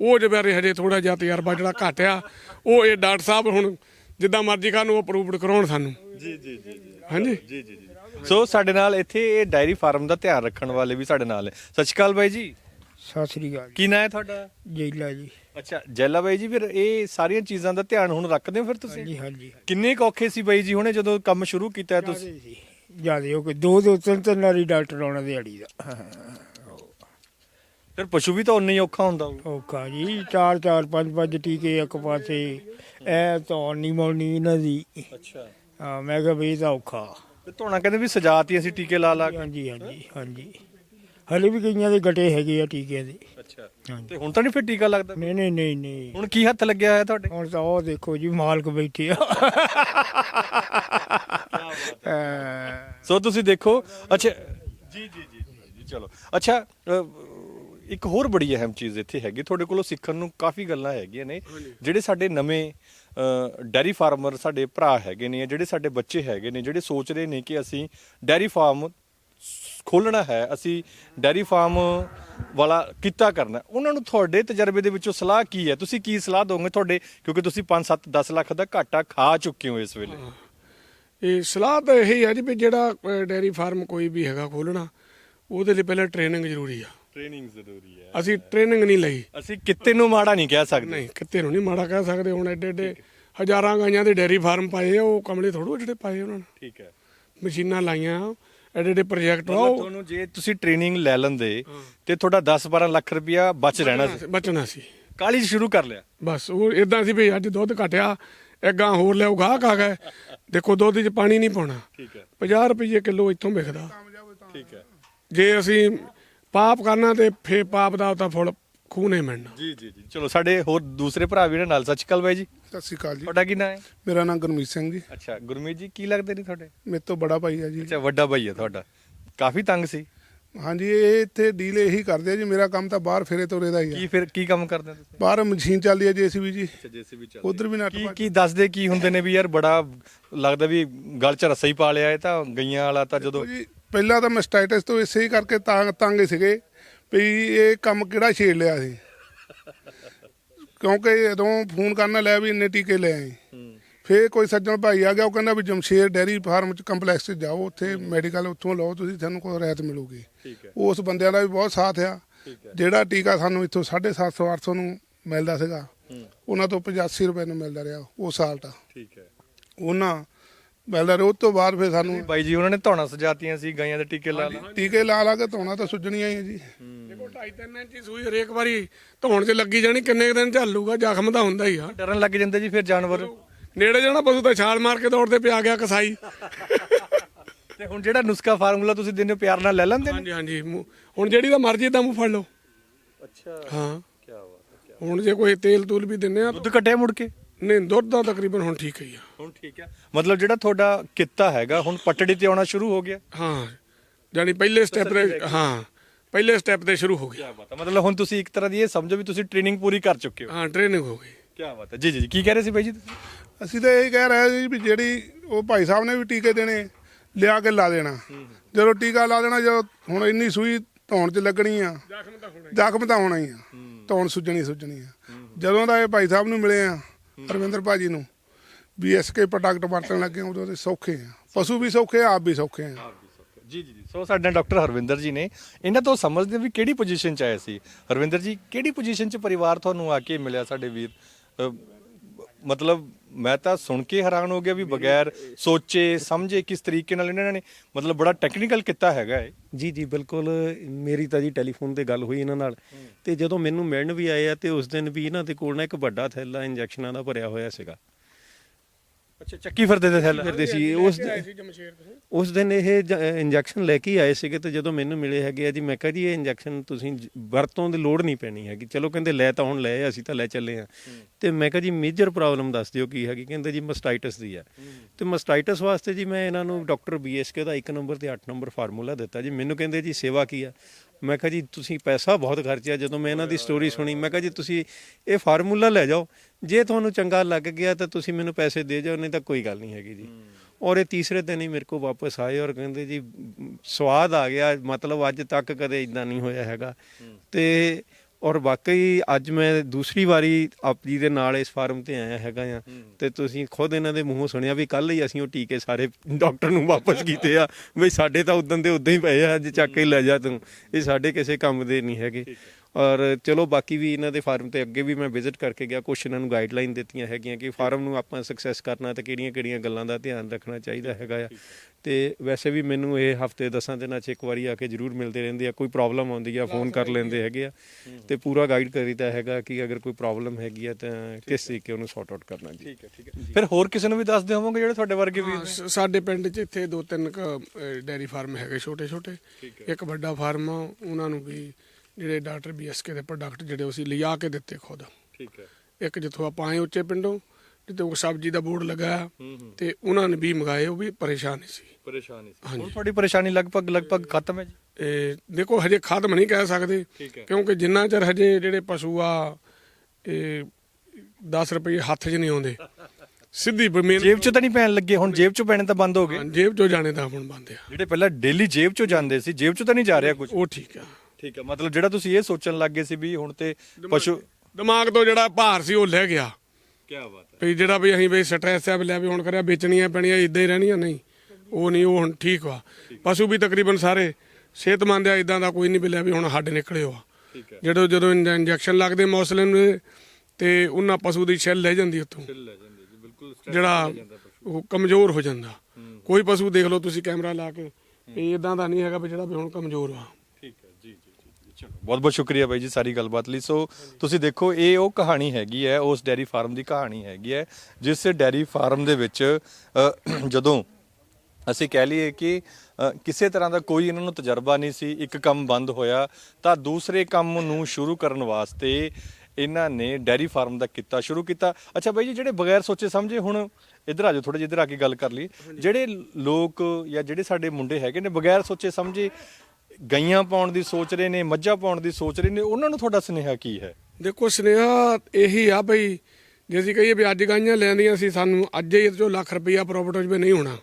ਉਹ ਜਿਹੜੇ ਹਜੇ ਥੋੜਾ ਜਿਹਾ ਤਜਰਬਾ ਜਿਹੜਾ ਘੱਟ ਆ ਉਹ ਇਹ ਡਾਕਟਰ ਸਾਹਿਬ ਹੁਣ ਜਿੱਦਾਂ ਮਰਜ਼ੀ ਕਰਨ ਉਹ ਅਪਰੂਵਡ ਕਰਾਉਣ ਸਾਨੂੰ। ਜੀ ਜੀ ਜੀ ਜੀ। ਹਾਂਜੀ? ਜੀ ਜੀ ਜੀ। ਸੋ ਸਾਡੇ ਨਾਲ ਇੱਥੇ ਇਹ ਡਾਇਰੀ ਫਾਰਮ ਦਾ ਧਿਆਨ ਰੱਖਣ ਵਾਲੇ ਵੀ ਸਾਡੇ ਨਾਲ ਨੇ। ਸਤਿ ਸ਼੍ਰੀ ਅਕਾਲ ਬਾਈ ਜੀ। ਸਤਿ ਸ੍ਰੀ ਅਕਾਲ ਕੀ ਨਾਂ ਹੈ ਤੁਹਾਡਾ? ਜੈਲਾ ਜੀ। ਅੱਛਾ ਜੈਲਾ ਬਾਈ ਜੀ ਫਿਰ ਇਹ ਸਾਰੀਆਂ ਚੀਜ਼ਾਂ ਦਾ ਧਿਆਨ ਹੁਣ ਰੱਖਦੇ ਹੋ ਫਿਰ ਤੁਸੀਂ? ਜੀ ਹਾਂਜੀ। ਕਿੰਨੇ ਔਖੇ ਸੀ ਬਾਈ ਜੀ ਹੁਣੇ ਜਦੋਂ ਕੰਮ ਸ਼ੁਰੂ ਕੀਤਾ ਤੁਸੀਂ? ਜਿਆਦੇ ਹੋ ਕੇ ਦੋ ਦੋ ਤਿੰਨ ਤਿੰਨ ਵਾਰੀ ਡਾਕਟਰ ਆਉਣਾ ਦਿਹਾੜੀ ਦਾ। ਫਿਰ ਪਸ਼ੂ ਵੀ ਤਾਂ ਉਨਾ ਹੀ ਔਖਾ ਹੁੰਦਾ ਹੋਊ। ਔਖਾ ਜੀ ਚਾਰ ਚਾਰ ਪੰਜ ਪੰਜ ਟੀਕੇ ਇੱਕ ਪਾਸੇ। ਐ ਤਾਂ ਨਹੀਂ ਮੌਣੀ ਇਹਨਾਂ ਦੀ। ਅੱਛਾ। ਹਾਂ, ਮੈਂ ਕਿਹਾ ਵੀ ਇਹ ਤਾਂ ਔਖਾ। ਤੇ ਧੋਣਾ ਕਹਿੰਦੇ ਵੀ ਸਜਾਤੀ ਅਸੀਂ ਟੀਕੇ ਲਾ ਲਾ ਕੇ। ਹਾਂਜੀ ਹਾਂਜੀ ਹਾਂਜੀ। ਹਲੇ ਵੀ ਕਈਆਂ ਦੇ ਗਟੇ ਹੈਗੇ ਆ ਟੀਕਿਆਂ ਦੇ। ਅੱਛਾ। ਹਾਂਜੀ। ਤੇ ਹੁਣ ਤਾਂ ਨਹੀਂ ਫਿਰ ਟੀਕਾ ਲੱਗਦਾ? ਨਹੀਂ ਨਹੀਂ ਨਹੀਂ ਨਹੀਂ। ਹੁਣ ਕੀ ਹੱਥ ਲੱਗਿਆ ਹੋਇਆ ਤੁਹਾਡੇ? ਹੁਣ ਤਾਂ ਉਹ ਦੇਖੋ ਜੀ ਮਾਲਕ ਬੈਠੇ ਆ। ਸੋ ਤੁਸੀਂ ਦੇਖੋ ਅੱਛਾ ਜੀ ਜੀ ਜੀ ਜੀ ਚਲੋ। ਅੱਛਾ ਅ, ਇੱਕ ਹੋਰ ਬੜੀ ਅਹਿਮ ਚੀਜ਼ ਇੱਥੇ ਹੈਗੀ ਤੁਹਾਡੇ ਕੋਲੋਂ ਸਿੱਖਣ ਨੂੰ ਕਾਫੀ ਗੱਲਾਂ ਹੈਗੀਆਂ ਨੇ ਜਿਹੜੇ ਸਾਡੇ ਨਵੇਂ ਡੈਰੀ ਫਾਰਮਰ ਸਾਡੇ ਭਰਾ ਹੈਗੇ ਨੇ ਜਿਹੜੇ ਸਾਡੇ ਬੱਚੇ ਹੈਗੇ ਨੇ ਜਿਹੜੇ ਸੋਚ ਰਹੇ ਨੇ ਕਿ ਅਸੀਂ ਡੈਰੀ ਫਾਰਮ ਖੋਲਣਾ ਹੈ ਅਸੀਂ ਡੈਰੀ ਫਾਰਮ ਵਾਲਾ ਕਿੱਤਾ ਕਰਨਾ ਹੈ। ਉਹਨਾਂ ਨੂੰ ਤੁਹਾਡੇ ਤਜਰਬੇ ਦੇ ਵਿੱਚੋਂ ਸਲਾਹ ਕੀ ਹੈ? ਤੁਸੀਂ ਕੀ ਸਲਾਹ ਦੋਗੇ ਤੁਹਾਡੇ? ਕਿਉਂਕਿ ਤੁਸੀਂ 5 7 10 ਲੱਖ ਦਾ ਘਾਟਾ ਖਾ ਚੁੱਕੇ ਹੋ ਇਸ ਵੇਲੇ। ਇਹ ਸਲਾਹ ਤਾਂ ਇਹੀ ਆ ਜੀ ਵੀ ਜਿਹੜਾ ਡੇਅਰੀ ਫਾਰਮ ਕੋਈ ਵੀ ਹੈਗਾ ਖੋਲਣਾ ਉਹਦੇ ਲਈ ਪਹਿਲਾਂ ਟ੍ਰੇਨਿੰਗ ਜ਼ਰੂਰੀ ਆ। ਟ੍ਰੇਨਿੰਗ ਜ਼ਰੂਰੀ ਹੈ। ਅਸੀਂ ਟ੍ਰੇਨਿੰਗ ਨਹੀਂ ਲਈ। ਅਸੀਂ ਕਿਤੇ ਨੂੰ ਮਾੜਾ ਨਹੀਂ ਕਹਿ ਸਕਦੇ। ਨਹੀਂ ਕਿਤੇ ਨੂੰ ਨਹੀਂ ਮਾੜਾ ਕਹਿ ਸਕਦੇ। ਹੁਣ ਐਡੇ ਐਡੇ ਹਜ਼ਾਰਾਂ ਗਾਈਆਂ ਦੇ ਡੇਅਰੀ ਫਾਰਮ ਪਾਏ ਆ ਉਹ ਕਮਲੇ ਥੋੜੋ ਜਿਹੜੇ ਪਾਏ ਉਹਨਾਂ ਨੇ। ਠੀਕ ਹੈ। ਮਸ਼ੀਨਾਂ ਲਾਈਆਂ ਐਡੇ ਐਡੇ ਪ੍ਰੋਜੈਕਟ ਮਤਲਬ ਉਹ ਤੁਹਾਨੂੰ ਜੇ ਤੁਸੀਂ ਟ੍ਰੇਨਿੰਗ ਲੈ ਲੈਂਦੇ ਤੇ ਤੁਹਾਡਾ 10-12 ਲੱਖ ਰੁਪਇਆ ਬਚ ਰਹਿਣਾ ਸੀ ਬਚਣਾ ਸੀ। ਕਾਲੀ ਸ਼ੁਰੂ ਕਰ ਲਿਆ? ਬਸ ਉਹ ਇਦਾਂ ਸੀ ਵੀ ਅੱਜ ਦੁੱਧ ਘਟਿਆ ਅੱਗਾ ਹੋਰ ਲਿਆਓ ਗਾਹਕ ਆ ਗਏ। ਦੇਖੋ ਦੁੱਧ 'ਚ ਪਾਣੀ ਨਹੀਂ ਪਾਉਣਾ। ਠੀਕ ਹੈ। 50 ਰੁਪਏ ਕਿਲੋ ਇੱਥੋਂ ਵਿਕਦਾ। ਠੀਕ ਹੈ। ਜੇ ਅਸੀਂ ਪਾਪ ਕਰਨਾ ਤੇ ਫੇ ਪਾਪ ਦਾ ਤਾਂ ਫੁੱਲ ਖੂਹ ਨਹੀਂ ਮਿਲਣਾ। ਜੀ ਜੀ ਜੀ। ਚਲੋ ਸਾਡੇ ਹੋਰ ਦੂਸਰੇ ਭਰਾ ਵੀ ਨੇ ਨਾਲ। ਅਕਾਲ ਬਾਈ ਜੀ। ਸਤਿ ਸ਼੍ਰੀ ਅਕਾਲ ਜੀ। ਤੁਹਾਡਾ ਕੀ ਨਾਮ ਹੈ? ਮੇਰਾ ਨਾਮ ਗੁਰਮੀਤ ਸਿੰਘ ਜੀ। ਅੱਛਾ ਗੁਰਮੀਤ ਜੀ ਕੀ ਲੱਗਦੇ ਨੇ ਤੁਹਾਡੇ? ਮੇਰੇ ਤੋਂ ਬੜਾ ਭਾਈ ਆ ਜੀ। ਅੱਛਾ ਵੱਡਾ ਭਾਈ ਹੈ ਤੁਹਾਡਾ। ਕਾਫੀ ਤੰਗ ਸੀ? ਹਾਂਜੀ ਇਹ ਇੱਥੇ ਡੀਲ ਇਹੀ ਕਰਦੇ ਆ ਜੀ ਮੇਰਾ ਕੰਮ ਤਾਂ ਬਾਹਰ ਫੇਰੇ ਤੋਰੇ ਦਾ ਹੀ ਆ। ਕੀ ਫਿਰ ਕੀ ਕੰਮ ਕਰਦੇ ਹੋ ਤੁਸੀਂ? ਬਾਹਰ ਮਸ਼ੀਨ ਚੱਲਦੀ ਹੈ ਜੀਸੀਬੀ ਜੀ। ਅੱਛਾ ਜੇਸੀਬੀ ਚੱਲ ਉਧਰ ਵੀ ਨੱਟ ਕੀ ਕੀ ਦੱਸਦੇ ਕੀ ਹੁੰਦੇ ਨੇ ਵੀ ਯਾਰ ਬੜਾ ਲੱਗਦਾ ਵੀ ਗਲ 'ਚ ਰੱਸਾ ਹੀ ਪਾ ਲਿਆ ਇਹ ਤਾਂ ਗਈਆਂ ਵਾਲਾ ਤਾਂ ਜਦੋਂ ਜੀ ਪਹਿਲਾਂ ਤਾਂ ਮਸਟਾਈਟਸ ਤੋਂ ਇਸੇ ਹੀ ਕਰਕੇ ਤਾਂ ਤੰਗ ਸੀਗੇ ਵੀ ਇਹ ਕੰਮ ਕਿਹੜਾ ਛੇੜ ਲਿਆ ਸੀ। ਕਿਉਂਕਿ ਜਦੋਂ ਫੋਨ ਕਰਨ ਲੈ ਵੀ ਇੰਨੇ ਟੀਕੇ ਲੈ ਆਏ। ਫੇਰ ਕੋਈ ਸੱਜਣ ਭਾਈ ਆ ਗਿਆ ਉਹ ਕਹਿੰਦਾ ਵੀ ਜਮਸ਼ੇਰ ਡੈਰੀ ਫਾਰਮ ਚ ਕੰਪਲੈਕਸ ਚ ਜਾਓ ਉੱਥੇ ਮੈਡੀਕਲ ਉੱਥੋਂ ਲਓ ਤੁਸੀਂ ਤੁਹਾਨੂੰ ਕੋਈ ਰਾਇਤ ਮਿਲੂਗੀ। ਉਸ ਬੰਦਿਆਂ ਦਾ ਵੀ ਬਹੁਤ ਸਾਥ ਆ। ਜਿਹੜਾ ਟੀਕਾ ਸਾਨੂੰ ਇੱਥੋਂ 750 800 ਨੂੰ ਮਿਲਦਾ ਸੀਗਾ ਉਹਨਾਂ ਤੋਂ 85 ਰੁਪਏ ਨੂੰ ਮਿਲਦਾ ਰਿਹਾ ਉਹ ਸਾਲ ਦਾ ਠੀਕ ਹੈ। ਉਹਨਾਂ ਮਿਲਦਾ ਰਿਹਾ ਉਸ ਤੋਂ ਬਾਅਦ ਫਿਰ ਸਾਨੂੰ ਬਾਈ ਜੀ ਉਹਨਾਂ ਨੇ ਧੌਣਾ ਸਜਾਤੀਆਂ ਸੀ ਗਾਈਆਂ ਦੇ ਟੀਕੇ ਲਾ ਲਾ ਟੀਕੇ ਲਾ ਲਾ ਕੇ ਧੋਣਾ ਤਾਂ ਸੁੱਜਣੀਆਂ ਹੀ ਆ ਜੀ। ਦੇਖੋ 2.5 ਇੰਚ ਦੀ ਸੂਈ ਹਰੇਕ ਵਾਰੀ ਧੋਣ 'ਚ ਲੱਗੀ ਜਾਣੀ ਕਿੰਨੇ ਕੁ ਦਿਨ ਝੱਲੂਗਾ ਜ਼ਖਮ ਤਾਂ ਹੁੰਦਾ ਹੀ ਆ। ਡਰਨ ਲੱਗ ਜਾਂਦੇ ਜੀ ਫਿਰ ਜਾਨਵਰ। ਨੇੜੇ ਜਾਣਾ ਪਸ਼ੂ ਤਾਂ ਛਾਲ ਮਾਰ ਕੇ ਦੌੜਦੇ ਪਿਆ ਗਿਆ ਕਸਾਈ। ਤੇ ਹੁਣ ਜਿਹੜਾ ਨੁਸਖਾ ਫਾਰਮੂਲਾ ਤੁਸੀਂ ਦਿੰਦੇ ਹੋ ਪਿਆਰ ਨਾਲ ਲੈ ਲੈਂਦੇ ਨੇ? ਹਾਂਜੀ ਹਾਂਜੀ ਮੂੰਹ- ਹੁਣ ਜਿਹੜੀ ਦਾ ਮਰਜ਼ੀ ਦਾ ਮੂੰਹ ਫੜ ਲਓ। ਅੱਛਾ। ਹਾਂ। ਕੀ ਬਾਤ ਹੈ ਹੁਣ ਜੇ ਕੋਈ ਤੇਲ ਤੂਲ ਵੀ ਦਿੰਨੇ ਆ ਦੁੱਧ ਕੱਟਿਆ ਮੁੜ ਕੇ? ਨਹੀਂ ਦੁੱਧ ਦਾ ਤਕਰੀਬਨ ਹੁਣ ਠੀਕ ਹੀ ਆ। ਹੁਣ ਠੀਕ ਹੈ ਮਤਲਬ ਜਿਹੜਾ ਤੁਹਾਡਾ ਕਿੱਤਾ ਹੈਗਾ ਹੁਣ ਪਟੜੀ ਤੇ ਆਉਣਾ ਸ਼ੁਰੂ ਹੋ ਗਿਆ? ਹਾਂ ਜਾਨੀ ਪਹਿਲੇ ਸਟੈਪ ਤੇ ਹਾਂ ਪਹਿਲੇ ਸਟੈਪ ਤੇ ਸ਼ੁਰੂ ਹੋ ਗਿਆ। ਕੀ ਬਾਤ ਹੈ ਮਤਲਬ ਹੁਣ ਤੁਸੀਂ ਇੱਕ ਤਰ੍ਹਾਂ ਦੀ ਇਹ ਸਮਝੋ ਵੀ ਤੁਸੀਂ ਟ੍ਰੇਨਿੰਗ ਪੂਰੀ ਕਰ ਚੁੱਕੇ ਹੋ। ਹਾਂ ਟ੍ਰੇਨਿੰਗ ਹੋ ਗਈ। ਕੀ ਬਾਤ ਹੈ ਜੀ ਜੀ ਜੀ ਕੀ ਕਹਿ ਰਹੇ ਸੀ ਬਾਈ ਜੀ ਤੁਸੀਂ? ਅਸੀਂ ਤਾਂ ਇਹ ਕਹਿ ਰਹੇ ਸੀ ਵੀ ਜਿਹੜੀ ਉਹ ਭਾਈ ਸਾਹਿਬ ਨੇ ਵੀ ਟੀਕੇ ਦੇਣੇ ਲਿਆ ਕੇ ਲਾ ਦੇਣਾ। ਜਦੋਂ ਟੀਕਾ ਲਾ ਦੇਣਾ ਜਦੋਂ ਹੁਣ ਇੰਨੀ ਸੂਈ ਧੌਣ 'ਚ ਲੱਗਣੀ ਆ ਜ਼ਖਮ ਤਾਂ ਹੋਣਾ ਹੀ ਆ। ਧੌਣ ਸੁੱਜਣੀ ਸੁੱਜਣੀ ਆ। ਜਦੋਂ ਦਾ ਇਹ ਭਾਈ ਸਾਹਿਬ ਨੂੰ ਮਿਲੇ ਆ ਰਵਿੰਦਰ ਭਾਜੀ ਨੂੰ ਬੀਐਸਕੇ ਪ੍ਰੋਡਕਟ ਵਰਤਣ ਲੱਗੇ ਉਦੋਂ ਦੇ ਸੌਖੇ ਆ ਪਸ਼ੂ ਵੀ ਸੌਖੇ ਆ ਆਪ ਵੀ ਸੌਖੇ। ਆ ਜੀ ਜੀ ਜੀ। ਸੋ ਸਾਡੇ ਨਾਲ ਡਾਕਟਰ ਹਰਵਿੰਦਰ ਜੀ ਨੇ ਇਹਨਾਂ ਤੋਂ ਸਮਝਦੇ ਵੀ ਕਿਹੜੀ ਪੋਜੀਸ਼ਨ 'ਚ ਆਏ ਸੀ। ਹਰਵਿੰਦਰ ਜੀ ਕਿਹੜੀ ਪੋਜੀਸ਼ਨ 'ਚ ਪਰਿਵਾਰ ਤੁਹਾਨੂੰ ਆ ਕੇ ਮਿਲਿਆ ਸਾਡੇ ਵੀਰ? ਅਹ, ਮਤਲਬ ਮੈਂ ਤਾਂ ਸੁਣ ਕੇ ਹੈਰਾਨ ਹੋ ਗਿਆ ਵੀ ਬਗੈਰ ਸੋਚੇ, ਸਮਝੇ ਕਿਸ ਤਰੀਕੇ ਨਾਲ ਇਹਨਾਂ ਨੇ ਮਤਲਬ ਬੜਾ ਟੈਕਨੀਕਲ ਕੀਤਾ ਹੈਗਾ ਹੈ ਜੀ ਜੀ, ਬਿਲਕੁਲ। ਮੇਰੀ ਤਾਂ ਜੀ ਟੈਲੀਫੋਨ ਤੇ ਗੱਲ ਹੋਈ ਇਹਨਾਂ ਨਾਲ। ਤੇ ਜਦੋਂ ਮੈਨੂੰ ਮਿਲਣ ਵੀ ਆਏ ਆ ਤੇ ਉਸ ਦਿਨ ਵੀ ਇਹਨਾਂ ਦੇ ਕੋਲ ਨਾ ਇੱਕ ਵੱਡਾ ਥੈਲਾ ਇੰਜੈਕਸ਼ਨਾਂ ਦਾ ਭਰਿਆ ਹੋਇਆ ਸੀਗਾ। ਅੱਛਾ ਚੱਕੀ ਫਿਰਦੇ ਤੇ ਥੈਲਾ। ਫਿਰਦੇ ਸੀ। ਉਸ ਉਸ ਦਿਨ ਇਹ ਇੰਜੈਕਸ਼ਨ ਲੈ ਕੇ ਆਏ ਸੀਗੇ ਤੇ ਜਦੋਂ ਮੈਨੂੰ ਮਿਲੇ ਹੈਗੇ ਆ ਜੀ ਮੈਂ ਕਿਹਾ ਜੀ ਇਹ ਇੰਜੈਕਸ਼ਨ ਤੁਸੀਂ ਵਰਤੋਂ ਦੀ ਲੋੜ ਨਹੀਂ ਪੈਣੀ ਹੈਗੀ। ਚਲੋ ਕਹਿੰਦੇ ਲੈ ਤਾਂ ਹੁਣ ਲਏ ਅਸੀਂ ਤਾਂ ਲੈ ਚੱਲੇ ਆ। ਤੇ ਮੈਂ ਕਿਹਾ ਜੀ ਮੇਜਰ ਪ੍ਰੋਬਲਮ ਦੱਸ ਦਿਓ ਕੀ ਹੈਗੀ। ਕਹਿੰਦੇ ਜੀ ਮਸਟਾਈਟਸ ਦੀ ਆ। ਤੇ ਮਸਟਾਈਟਸ ਵਾਸਤੇ ਜੀ ਮੈਂ ਇਹਨਾਂ ਨੂੰ ਡਾਕਟਰ ਬੀਐਸਕੇ ਦਾ 1 ਨੰਬਰ ਤੇ 8 ਨੰਬਰ ਫਾਰਮੂਲਾ ਦਿੱਤਾ ਜੀ। ਮੈਨੂੰ ਕਹਿੰਦੇ ਜੀ ਸੇਵਾ ਕੀ ਆ? ਮੈਂ ਕਿਹਾ ਜੀ ਤੁਸੀਂ ਪੈਸਾ ਬਹੁਤ ਖਰਚਿਆ। ਜਦੋਂ ਮੈਂ ਇਹਨਾਂ ਦੀ ਸਟੋਰੀ ਸੁਣੀ ਮੈਂ ਕਿਹਾ ਜੀ ਤੁਸੀਂ ਇਹ ਫਾਰਮੂਲਾ ਲੈ ਜਾਓ। ਜੇ ਤੁਹਾਨੂੰ ਚੰਗਾ ਲੱਗ ਗਿਆ ਤਾਂ ਤੁਸੀਂ ਮੈਨੂੰ ਪੈਸੇ ਦੇ ਜਾਓ ਨਹੀਂ ਤਾਂ ਕੋਈ ਗੱਲ ਨਹੀਂ ਹੈਗੀ ਜੀ। ਔਰ ਇਹ ਤੀਸਰੇ ਦਿਨ ਹੀ ਮੇਰੇ ਕੋਲ ਵਾਪਸ ਆਏ ਔਰ ਕਹਿੰਦੇ ਜੀ ਸਵਾਦ ਆ ਗਿਆ। ਮਤਲਬ ਅੱਜ ਤੱਕ ਕਦੇ ਇਦਾਂ ਨਹੀਂ ਹੋਇਆ ਹੈਗਾ। ਤੇ ਔਰ ਵਾਕਈ ਅੱਜ ਮੈਂ ਦੂਸਰੀ ਵਾਰੀ ਆਪ ਜੀ ਦੇ ਨਾਲ ਇਸ ਫਾਰਮ ਤੇ ਆਇਆ ਹੈਗਾ ਆ ਤੇ ਤੁਸੀਂ ਖੁਦ ਇਹਨਾਂ ਦੇ ਮੂੰਹੋਂ ਸੁਣਿਆ ਵੀ ਕੱਲ ਹੀ ਅਸੀਂ ਉਹ ਟੀਕੇ ਸਾਰੇ ਡਾਕਟਰ ਨੂੰ ਵਾਪਸ ਕੀਤੇ ਆ। ਵੀ ਸਾਡੇ ਤਾਂ ਉਦੋਂ ਦੇ ਉਦਾਂ ਹੀ ਪਏ ਆ ਅੱਜ ਚੱਕ ਕੇ ਲੈ ਜਾ ਤੂੰ। ਇਹ ਸਾਡੇ ਕਿਸੇ ਕੰਮ ਦੇ ਨਹੀਂ ਹੈਗੇ। ਔਰ ਚਲੋ ਬਾਕੀ ਵੀ ਇਹਨਾਂ ਦੇ ਫਾਰਮ ਤੇ ਅੱਗੇ ਵੀ ਮੈਂ ਵਿਜ਼ਿਟ ਕਰਕੇ ਗਿਆ ਕੁਛ ਇਹਨਾਂ ਨੂੰ ਗਾਈਡਲਾਈਨ ਦਿੱਤੀਆਂ ਹੈਗੀਆਂ ਕਿ ਫਾਰਮ ਨੂੰ ਆਪਾਂ ਸਕਸੈਸ ਕਰਨਾ ਤੇ ਕਿਹੜੀਆਂ-ਕਿਹੜੀਆਂ ਗੱਲਾਂ ਦਾ ਧਿਆਨ ਰੱਖਣਾ ਚਾਹੀਦਾ ਹੈਗਾ ਆ। ਤੇ ਵੈਸੇ ਵੀ ਮੈਨੂੰ ਇਹ ਹਫ਼ਤੇ ਦਸਾਂ ਦਿਨਾਂ 'ਚ ਇੱਕ ਵਾਰੀ ਆ ਕੇ ਜ਼ਰੂਰ ਮਿਲਦੇ ਰਹਿੰਦੇ ਆ ਕੋਈ ਪ੍ਰੋਬਲਮ ਆਉਂਦੀ ਆ ਫੋਨ ਕਰ ਲੈਂਦੇ ਹੈਗੇ ਆ। ਤੇ ਪੂਰਾ ਗਾਈਡ ਕਰੀਦਾ ਹੈਗਾ ਕਿ ਅਗਰ ਕੋਈ ਪ੍ਰੋਬਲਮ ਹੈਗੀ ਆ ਤਾਂ ਕਿਸ ਤਰੀਕੇ ਉਹਨੂੰ ਸੌਟ ਆਊਟ ਕਰਨਾ ਜੀ। ਠੀਕ ਹੈ ਠੀਕ ਹੈ। ਫਿਰ ਹੋਰ ਕਿਸੇ ਨੂੰ ਵੀ ਦੱਸਦੇ ਹੋਵੋਗੇ ਜਿਹੜੇ ਤੁਹਾਡੇ ਵਰਗੇ ਸ- ਸਾਡੇ ਪਿੰਡ 'ਚ ਇੱਥੇ ਦੋ ਤਿੰਨ ਡੈਰੀ ਫਾਰਮ ਹੈਗੇ ਛੋਟੇ ਛੋਟੇ ਇੱਕ ਵੱਡਾ ਫਾਰਮ ਆ ਉਹਨਾਂ ਨੂੰ ਵੀ ਜਿਹੜੇ ਡਾਕਟਰ ਬੀਐਸਕੇ ਦੇ ਪ੍ਰੋਡਕਟ ਜਿਹੜੇ ਅਸੀਂ ਲਿਆ ਕੇ ਦਿੱਤੇ ਖੁਦ। ਠੀਕ ਹੈ। ਇੱਕ ਜਿੱਥੋਂ ਆਪਾਂ ਆਏ ਉੱਚੇ ਪਿੰਡੋਂ ਜਿੱਥੇ ਉਹ ਸਬਜ਼ੀ ਦਾ ਬੋਰਡ ਲਗਾਇਆ ਤੇ ਉਹਨਾਂ ਨੇ ਵੀ ਮੰਗਾਏ ਉਹ ਵੀ ਪਰੇਸ਼ਾਨ ਸੀ। ਪਰੇਸ਼ਾਨੀ ਸੀ। ਹੁਣ ਤੁਹਾਡੀ ਪਰੇਸ਼ਾਨੀ ਲਗਭਗ ਲਗਭਗ ਖਤਮ ਹੈ ਜੀ। ਇਹ ਦੇਖੋ ਹਜੇ ਖਤਮ ਨਹੀਂ ਕਹਿ ਸਕਦੇ। ਕਿਉਂਕਿ ਜਿੰਨਾ ਚਿਰ ਹਜੇ ਜਿਹੜੇ ਪਸ਼ੂ ਆ ਇਹ 10 ਰੁਪਏ ਹੱਥ 'ਚ ਨਹੀਂ ਆਉਂਦੇ। ਸਿੱਧੀ ਬਮੇਨ ਜੇਬ 'ਚ ਤਾਂ ਨਹੀਂ ਪੈਣ ਲੱਗੇ ਹੁਣ ਜੇਬ 'ਚੋਂ ਪੈਣੇ ਤਾਂ ਬੰਦ ਹੋ ਗਏ। ਜੇਬ 'ਚੋਂ ਜਾਣੇ ਤਾਂ ਹੁਣ ਬੰਦ ਆ। ਜਿਹੜੇ ਪਹਿਲਾਂ ਡੇਲੀ ਜੇਬ 'ਚੋਂ ਜਾਂਦੇ ਸੀ ਜੇਬ 'ਚੋਂ ਤਾਂ ਨਹੀਂ ਜਾ ਰਿਹਾ ਕੁਝ ਉਹ ਠੀਕ ਆ। ਠੀਕ ਹੈ ਮਤਲਬ ਜਿਹੜਾ ਤੁਸੀਂ ਇਹ ਸੋਚਣ ਲੱਗੇ ਸੀ ਵੀ ਹੁਣ ਤੇ ਪਸ਼ੂ ਦਿਮਾਗ ਤੋਂ ਜਿਹੜਾ ਭਾਰ ਸੀ ਉਹ ਲੈ ਗਿਆ। ਕੀ ਬਾਤ ਹੈ। ਵੀ ਜਿਹੜਾ ਵੀ ਅਸੀਂ ਵੀ ਸਟ੍ਰੈਸ ਆ ਵੀ ਲੈ ਵੀ ਹੁਣ ਕਰਿਆ ਵੇਚਣੀਆਂ ਪੈਣੀਆਂ ਇਦਾਂ ਹੀ ਰਹਿਣੀਆਂ ਨਹੀਂ। ਉਹ ਨਹੀਂ ਉਹ ਹੁਣ ਠੀਕ ਵਾ। ਪਸ਼ੂ ਵੀ ਤਕਰੀਬਨ ਸਾਰੇ ਸਿਹਤਮੰਦ ਆ ਇਦਾਂ ਦਾ ਕੋਈ ਨਹੀਂ ਵੀ ਲੈ ਵੀ ਹੁਣ ਹੱਡ ਨਿਕਲੇ ਹੋ। ਜਦੋਂ ਜਦੋਂ ਇੰਜੈਕਸ਼ਨ ਲੱਗਦੇ ਮੌਸਲੇ ਨੂੰ ਤੇ ਉਹਨਾਂ ਪਸ਼ੂ ਦੀ ਛਿੱਲ ਲੈ ਜਾਂਦੀ ਉੱਥੋਂ। ਲੈ ਜਾਂਦੇ ਜੀ ਬਿਲਕੁਲ ਜਿਹੜਾ ਉਹ ਕਮਜ਼ੋਰ ਹੋ ਜਾਂਦਾ। ਕੋਈ ਪਸ਼ੂ ਦੇਖ ਲਓ ਤੁਸੀਂ ਕੈਮਰਾ ਲਾ ਕੇ ਇਹ ਇਦਾਂ ਦਾ ਨਹੀਂ ਹੈਗਾ ਵੀ ਜਿਹੜਾ ਵੀ ਹੁਣ ਕਮਜ਼ੋਰ ਵਾ। ਚਲੋ ਬਹੁਤ ਬਹੁਤ ਸ਼ੁਕਰੀਆ ਬਾਈ ਜੀ ਸਾਰੀ ਗੱਲਬਾਤ ਲਈ। ਸੋ ਤੁਸੀਂ ਦੇਖੋ ਇਹ ਉਹ ਕਹਾਣੀ ਹੈਗੀ ਹੈ ਉਸ ਡੈਰੀ ਫਾਰਮ ਦੀ ਕਹਾਣੀ ਹੈਗੀ ਹੈ ਜਿਸ ਡੈਰੀ ਫਾਰਮ ਦੇ ਵਿੱਚ ਅ, ਜਦੋਂ ਅਸੀਂ ਕਹਿ ਲਈਏ ਕਿ ਅ, ਕਿਸੇ ਤਰ੍ਹਾਂ ਦਾ ਕੋਈ ਇਹਨਾਂ ਨੂੰ ਤਜਰਬਾ ਨਹੀਂ ਸੀ ਇੱਕ ਕੰਮ ਬੰਦ ਹੋਇਆ ਤਾਂ ਦੂਸਰੇ ਕੰਮ ਨੂੰ ਸ਼ੁਰੂ ਕਰਨ ਵਾਸਤੇ ਇਹਨਾਂ ਨੇ ਡੈਰੀ ਫਾਰਮ ਦਾ ਕੀਤਾ ਸ਼ੁਰੂ ਕੀਤਾ। ਅੱਛਾ ਬਾਈ ਜੀ ਜਿਹੜੇ ਬਗੈਰ ਸੋਚੇ ਸਮਝੇ ਹੁਣ ਇੱਧਰ ਆ ਜਾਓ ਥੋੜਾ ਜਿਹਾ ਇੱਧਰ ਆ ਕੇ ਗੱਲ ਕਰ ਲਈ ਜਿਹੜੇ ਲੋਕ ਜਾਂ ਜਿਹੜੇ ਸਾਡੇ ਮੁੰਡੇ ਹੈਗੇ ਨੇ ਬਗੈਰ ਸੋਚੇ ਸਮਝੇ ਗਈਆਂ ਪਾਉਣ ਦੀ ਸੋਚ ਰਹੇ ਨੇ ਮੱਝਾਂ ਪਾਉਣ ਦੀ ਸੋਚ ਰਹੇ ਨੇ ਉਹਨਾਂ ਨੂੰ ਤੁਹਾਡਾ ਸੁਨੇਹਾ ਕੀ ਹੈ? ਦੇਖੋ ਸੁਨੇਹਾ ਇਹੀ ਆ ਬਈ ਜੇ ਅਸੀਂ ਕਹੀਏ ਵੀ ਅੱਜ ਗਾਈਆਂ ਲੈਂਦੀਆਂ ਸੀ ਸਾਨੂੰ ਅੱਜ ਹੀ ਚੋਂ ਲੱਖ ਰੁਪਈਆ ਪ੍ਰੋਫਿਟ ਹੋ ਜਵੇ ਨਹੀਂ ਹੋਣਾ।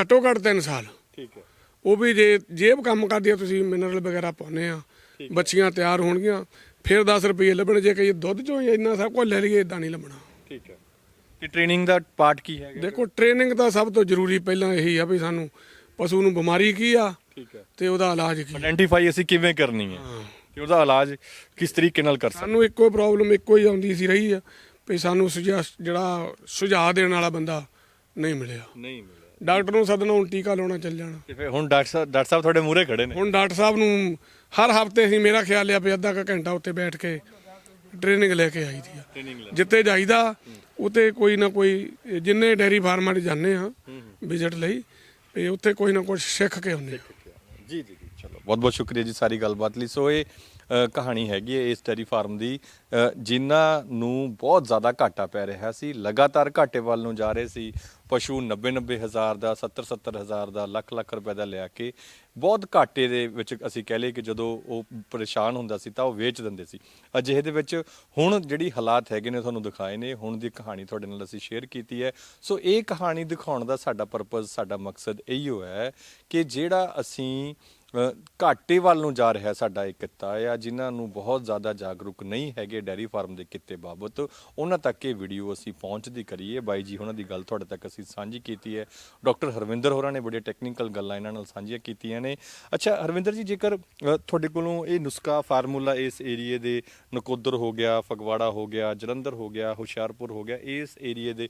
ਘੱਟੋ ਘੱਟ 3 ਸਾਲ। ਠੀਕ ਹੈ। ਉਹ ਵੀ ਜੇ ਜੇਬ ਕੰਮ ਕਰਦੀ ਆ ਤੁਸੀਂ ਮਿਨਰਲ ਵਗੈਰਾ ਪਾਉਨੇ ਆ ਬੱਚੀਆਂ ਤਿਆਰ ਹੋਣਗੀਆਂ ਫਿਰ 10 ਰੁਪਏ ਲੱਭਣ ਜੇ ਕਹੀਏ ਦੁੱਧ ਚੋਂ ਹੀ ਇੰਨਾ ਸਭ ਕੁਝ ਲੈ ਲਈਏ ਇਦਾਂ ਨਹੀਂ ਲੱਭਣਾ। ਠੀਕ ਹੈ। ਤੇ ਟ੍ਰੇਨਿੰਗ ਦਾ ਪਾਰਟ ਕੀ ਹੈਗਾ? ਦੇਖੋ ਟ੍ਰੇਨਿੰਗ ਦਾ ਸਭ ਤੋਂ ਜ਼ਰੂਰੀ ਪਹਿਲਾਂ ਇਹੀ ਆ ਵੀ ਸਾਨੂੰ ਪਸ਼ੂ ਨੂੰ ਬਿਮਾਰੀ ਕੀ ਆ ਠੀਕ ਹੈ। ਤੇ ਉਹਦਾ ਇਲਾਜ ਕੀ? ਆ। ਆਇਡੈਂਟੀਫਾਈ ਅਸੀਂ ਕਿਵੇਂ ਕਰਨੀ ਹੈ? ਤੇ ਉਹਦਾ ਇਲਾਜ ਕਿਸ ਤਰੀਕੇ ਨਾਲ ਕਰ ਸਕਦੇ ਸਾਨੂੰ ਇੱਕੋ ਪ੍ਰੋਬਲਮ ਇੱਕੋ ਹੀ ਆਉਂਦੀ ਸੀ ਰਹੀ ਆ ਵੀ ਸਾਨੂੰ ਸੁਝਾ ਜਿਹੜਾ ਸੁਝਾਅ ਦੇਣ ਵਾਲਾ ਬੰਦਾ ਨਹੀਂ ਮਿਲਿਆ। ਨਹੀਂ ਮਿਲਿਆ। ਡਾਕਟਰ ਨੂੰ ਸੱਦਣਾ ਹੁਣ ਟੀਕਾ ਲਾਉਣਾ ਚੱਲ ਜਾਣਾ। ਤੇ ਫਿਰ ਹੁਣ ਡਾਕਟਰ ਸਾਹਿਬ ਡਾਕਟਰ ਸਾਹਿਬ ਤੁਹਾਡੇ ਮੂਹਰੇ ਖੜੇ ਨੇ? ਹੁਣ ਡਾਕਟਰ ਸਾਹਿਬ ਨੂੰ ਹਰ ਹਫ਼ਤੇ ਅਸੀਂ ਮੇਰਾ ਖਿਆਲ ਲਿਆ ਵੀ ਅੱਧਾ ਕੁ ਘੰਟਾ ਉੱਤੇ ਬੈਠ ਕੇ ਟ੍ਰੇਨਿੰਗ ਲੈ ਕੇ ਆਈਦੀ ਆ। ਟ੍ਰੇਨਿੰਗ ਲੈ ਜਿੱਤੇ ਜਾਈਦਾ ਉਤੇ ਕੋਈ ਨਾ ਕੋਈ ਜਿੰਨੇ ਡੈਰੀ ਫਾਰਮਾਂ 'ਚ ਜਾਂਦੇ ਆ ਵਿਜ਼ਿਟ ਲਈ ਵੀ ਉੱਥੇ ਕੋਈ ਨਾ ਕੁਝ ਸਿੱਖ ਕੇ ਆਉਂਦੇ ਆ। ਜੀ ਜੀ ਜੀ ਚਲੋ। ਬਹੁਤ ਬਹੁਤ ਸ਼ੁਕਰੀਆ ਜੀ ਸਾਰੀ ਗੱਲਬਾਤ ਲਈ। ਸੋ ਇਹ ਅ, ਕਹਾਣੀ ਹੈਗੀ ਹੈ ਇਸ ਡੈਰੀ ਫਾਰਮ ਦੀ ਅ, ਜਿਨ੍ਹਾਂ ਨੂੰ ਬਹੁਤ ਜ਼ਿਆਦਾ ਘਾਟਾ ਪੈ ਰਿਹਾ ਸੀ ਲਗਾਤਾਰ ਘਾਟੇ ਵੱਲ ਨੂੰ ਜਾ ਰਹੇ ਸੀ। ਪਸ਼ੂ 90 90 ਹਜ਼ਾਰ ਦਾ 70 70 ਹਜ਼ਾਰ ਦਾ ਲੱਖ ਲੱਖ ਰੁਪਏ ਦਾ ਲਿਆ ਕੇ ਬਹੁਤ ਘਾਟੇ ਦੇ ਵਿੱਚ ਅਸੀਂ ਕਹਿ ਲਈਏ ਕਿ ਜਦੋਂ ਉਹ ਪਰੇਸ਼ਾਨ ਹੁੰਦਾ ਸੀ ਤਾਂ ਉਹ ਵੇਚ ਦਿੰਦੇ ਸੀ। ਅਜਿਹੇ ਦੇ ਵਿੱਚ ਹੁਣ ਜਿਹੜੀ ਹਾਲਾਤ ਹੈਗੇ ਨੇ ਤੁਹਾਨੂੰ ਦਿਖਾਏ ਨੇ, ਹੁਣ ਦੀ ਕਹਾਣੀ ਤੁਹਾਡੇ ਨਾਲ ਅਸੀਂ ਸ਼ੇਅਰ ਕੀਤੀ ਹੈ। ਸੋ ਇਹ ਕਹਾਣੀ ਦਿਖਾਉਣ ਦਾ ਸਾਡਾ ਪਰਪਸ ਸਾਡਾ ਮਕਸਦ ਇਹੀਓ ਹੈ ਕਿ ਜਿਹੜਾ ਅਸੀਂ ਘਾਟੇ ਵੱਲ ਨੂੰ ਜਾ ਰਿਹਾ ਸਾਡਾ ਇਹ ਕਿੱਤਾ ਆ, ਜਿਨ੍ਹਾਂ ਨੂੰ ਬਹੁਤ ਜ਼ਿਆਦਾ ਜਾਗਰੂਕ ਨਹੀਂ ਹੈਗੇ ਡੈਰੀ ਫਾਰਮ ਦੇ ਕਿੱਤੇ ਬਾਬਤ। ਉਹਨਾਂ ਤੱਕ ਇਹ ਵੀਡੀਓ ਅਸੀਂ ਪਹੁੰਚਦੀ ਕਰੀਏ। ਬਾਈ ਜੀ, ਉਹਨਾਂ ਦੀ ਗੱਲ ਤੁਹਾਡੇ ਤੱਕ ਅਸੀਂ ਸਾਂਝੀ ਕੀਤੀ ਹੈ। ਡਾਕਟਰ ਹਰਵਿੰਦਰ ਹੋਰਾਂ ਨੇ ਬੜੇ ਟੈਕਨੀਕਲ ਗੱਲਾਂ ਇਹਨਾਂ ਨਾਲ ਸਾਂਝੀਆਂ ਕੀਤੀਆਂ ਨੇ। ਅੱਛਾ, ਹਰਵਿੰਦਰ ਜੀ, ਜੇਕਰ ਤੁਹਾਡੇ ਕੋਲੋਂ ਇਹ ਨੁਸਖਾ ਫਾਰਮੂਲਾ ਇਸ ਏਰੀਏ ਦੇ ਨਕੋਦਰ ਹੋ ਗਿਆ, ਫਗਵਾੜਾ ਹੋ ਗਿਆ, ਜਲੰਧਰ ਹੋ ਗਿਆ, ਹੁਸ਼ਿਆਰਪੁਰ ਹੋ ਗਿਆ, ਇਸ ਏਰੀਏ ਦੇ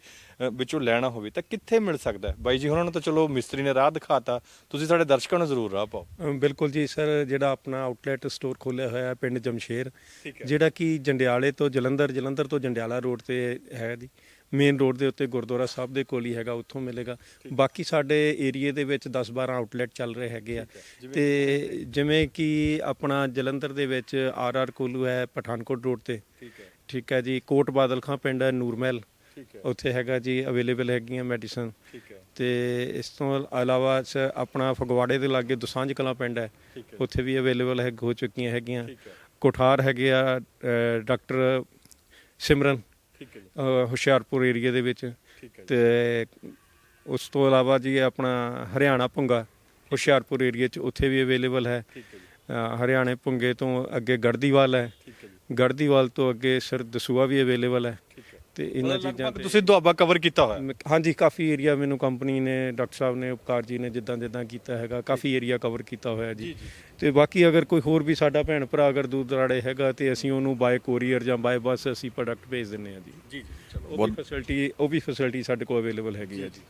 ਵਿੱਚੋਂ ਲੈਣਾ ਹੋਵੇ ਤਾਂ ਕਿੱਥੇ ਮਿਲ ਸਕਦਾ ਬਾਈ ਜੀ ਉਹਨਾਂ ਨੂੰ ਤਾਂ ਚਲੋ ਮਿਸਤਰੀ ਨੇ ਰਾਹ ਦਿਖਾਤਾ। ਤੁਸੀਂ ਸਾਡੇ ਦਰਸ਼ਕਾਂ ਨੂੰ ਜ਼ਰੂਰ ਰਾਹ ਪਾਓ। ਬਿਲਕੁਲ ਜੀ ਸਰ ਜਿਹੜਾ ਆਪਣਾ ਆਊਟਲੈਟ ਸਟੋਰ ਖੋਲ੍ਹਿਆ ਹੋਇਆ ਹੈ ਪਿੰਡ ਜਮਸ਼ੇਰ ਜਿਹੜਾ ਕਿ ਜੰਡਿਆਲੇ ਤੋਂ ਜਲੰਧਰ ਜਲੰਧਰ ਤੋਂ ਜੰਡਿਆਲਾ ਰੋਡ ਤੇ ਹੈ ਜੀ। ਮੇਨ ਰੋਡ ਦੇ ਉੱਤੇ ਗੁਰਦੁਆਰਾ ਸਾਹਿਬ ਦੇ ਕੋਲ ਹੀ ਹੈਗਾ ਉੱਥੋਂ ਮਿਲੇਗਾ। ਬਾਕੀ ਸਾਡੇ ਏਰੀਏ ਦੇ ਵਿੱਚ 10-12 ਆਊਟਲੈਟ ਚੱਲ ਰਹੇ ਹੈਗੇ ਆ। ਤੇ ਜਿਵੇਂ ਕਿ ਆਪਣਾ ਜਲੰਧਰ ਦੇ ਵਿੱਚ ਆਰ ਆਰ ਕੋਲੂ ਹੈ ਪਠਾਨਕੋਟ ਰੋਡ ਤੇ। ਠੀਕ ਹੈ। ਠੀਕ ਹੈ ਜੀ ਕੋਟ ਬਾਦਲ ਖਾਂ ਪਿੰਡ ਹੈ ਨੂਰਮਹਿਲ। ਉੱਥੇ ਹੈਗਾ ਜੀ ਅਵੇਲੇਬਲ ਹੈਗੀਆਂ ਮੈਡੀਸਨ ਤੇ ਇਸ ਤੋਂ ਇਲਾਵਾ ਆਪਣਾ ਫਗਵਾੜੇ ਦੇ ਲਾਗੇ ਦੁਸਾਂਝ ਕਲਾਂ ਪਿੰਡ ਹੈ। ਉੱਥੇ ਵੀ ਅਵੇਲੇਬਲ ਹੈ ਹੋ ਚੁੱਕੀਆਂ ਹੈਗੀਆਂ। ਕੋਠਾਰ ਹੈਗੇ ਆ ਡਾਕਟਰ ਸਿਮਰਨ ਹੁਸ਼ਿਆਰਪੁਰ ਏਰੀਆ ਦੇ ਵਿੱਚ। ਤੇ ਉਸ ਤੋਂ ਇਲਾਵਾ ਜੀ ਆਪਣਾ ਹਰਿਆਣਾ ਭੁੰਗਾ ਹੁਸ਼ਿਆਰਪੁਰ ਏਰੀਆ 'ਚ ਉੱਥੇ ਵੀ ਅਵੇਲੇਬਲ ਹੈ। ਹਰਿਆਣੇ ਭੁੰਗੇ ਤੋਂ ਅੱਗੇ ਗੜਦੀਵਾਲ ਹੈ। ਗੜਦੀਵਾਲ ਤੋਂ ਅੱਗੇ ਸਰ ਦਸੂਆ ਵੀ ਅਵੇਲੇਬਲ ਹੈ। ਤੇ ਇਹਨਾਂ ਚੀਜ਼ਾਂ ਤੇ ਤੁਸੀਂ ਦੁਆਬਾ ਕਵਰ ਕੀਤਾ ਹੋਇਆ? ਹਾਂਜੀ ਕਾਫੀ ਏਰੀਆ ਮੈਨੂੰ ਕੰਪਨੀ ਨੇ ਡਾਕਟਰ ਸਾਹਿਬ ਨੇ ਉਪਕਾਰ ਜੀ ਨੇ ਜਿੱਦਾਂ ਜਿੱਦਾਂ ਕੀਤਾ ਹੈਗਾ ਕਾਫੀ ਏਰੀਆ ਕਵਰ ਕੀਤਾ ਹੋਇਆ ਜੀ। ਤੇ ਬਾਕੀ ਅਗਰ ਕੋਈ ਹੋਰ ਵੀ ਸਾਡਾ ਭੈਣ ਭਰਾ ਅਗਰ ਦੂਰ ਦਰਾੜੇ ਹੈਗਾ ਤੇ ਅਸੀਂ ਉਹਨੂੰ ਬਾਏ ਕੋਰੀਅਰ ਜਾਂ ਬਾਏ ਬੱਸ ਅਸੀਂ ਪ੍ਰੋਡਕਟ ਭੇਜ ਦਿੰਨੇ ਆ ਜੀ। ਜੀ ਜੀ ਚਲੋ। ਉਹ ਵੀ ਫੈਸਿਲਿਟੀ ਉਹ ਵੀ ਫੈਸਿਲਿਟੀ ਸਾਡੇ ਕੋਲ ਅਵੇਲੇਬਲ ਹੈਗੀ ਹੈ ਜੀ।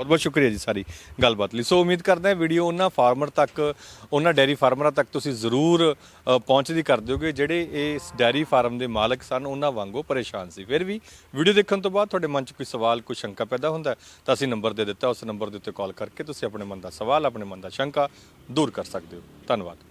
ਬਹੁਤ ਬਹੁਤ ਸ਼ੁਕਰੀਆ ਜੀ ਸਾਰੀ ਗੱਲਬਾਤ ਲਈ। ਸੋ ਉਮੀਦ ਕਰਦੇ ਹਾਂ ਵੀਡੀਓ ਉਹਨਾਂ ਫਾਰਮਰ ਤੱਕ ਉਹਨਾਂ ਡੈਰੀ ਫਾਰਮਰਾਂ ਤੱਕ ਤੁਸੀਂ ਜ਼ਰੂਰ ਅ, ਪਹੁੰਚਦੀ ਕਰ ਦਿਓਗੇ। ਜਿਹੜੇ ਇਸ ਡੈਰੀ ਫਾਰਮ ਦੇ ਮਾਲਕ ਸਨ ਉਹਨਾਂ ਵਾਂਗੂ ਪਰੇਸ਼ਾਨ ਸੀ। ਫਿਰ ਵੀ ਵੀਡੀਓ ਦੇਖਣ ਤੋਂ ਬਾਅਦ ਤੁਹਾਡੇ ਮਨ 'ਚ ਕੋਈ ਸਵਾਲ ਕੋਈ ਸ਼ੰਕਾ ਪੈਦਾ ਹੁੰਦਾ ਹੈ, ਤਾਂ ਅਸੀਂ ਨੰਬਰ ਦੇ ਦਿੱਤਾ। ਉਸ ਨੰਬਰ ਦੇ ਉੱਤੇ ਕਾਲ ਕਰਕੇ ਤੁਸੀਂ ਆਪਣੇ ਮਨ ਦਾ ਸਵਾਲ ਆਪਣੇ ਮਨ ਦਾ ਸ਼ੰਕਾ ਦੂਰ ਕਰ ਸਕਦੇ ਹੋ। ਧੰਨਵਾਦ।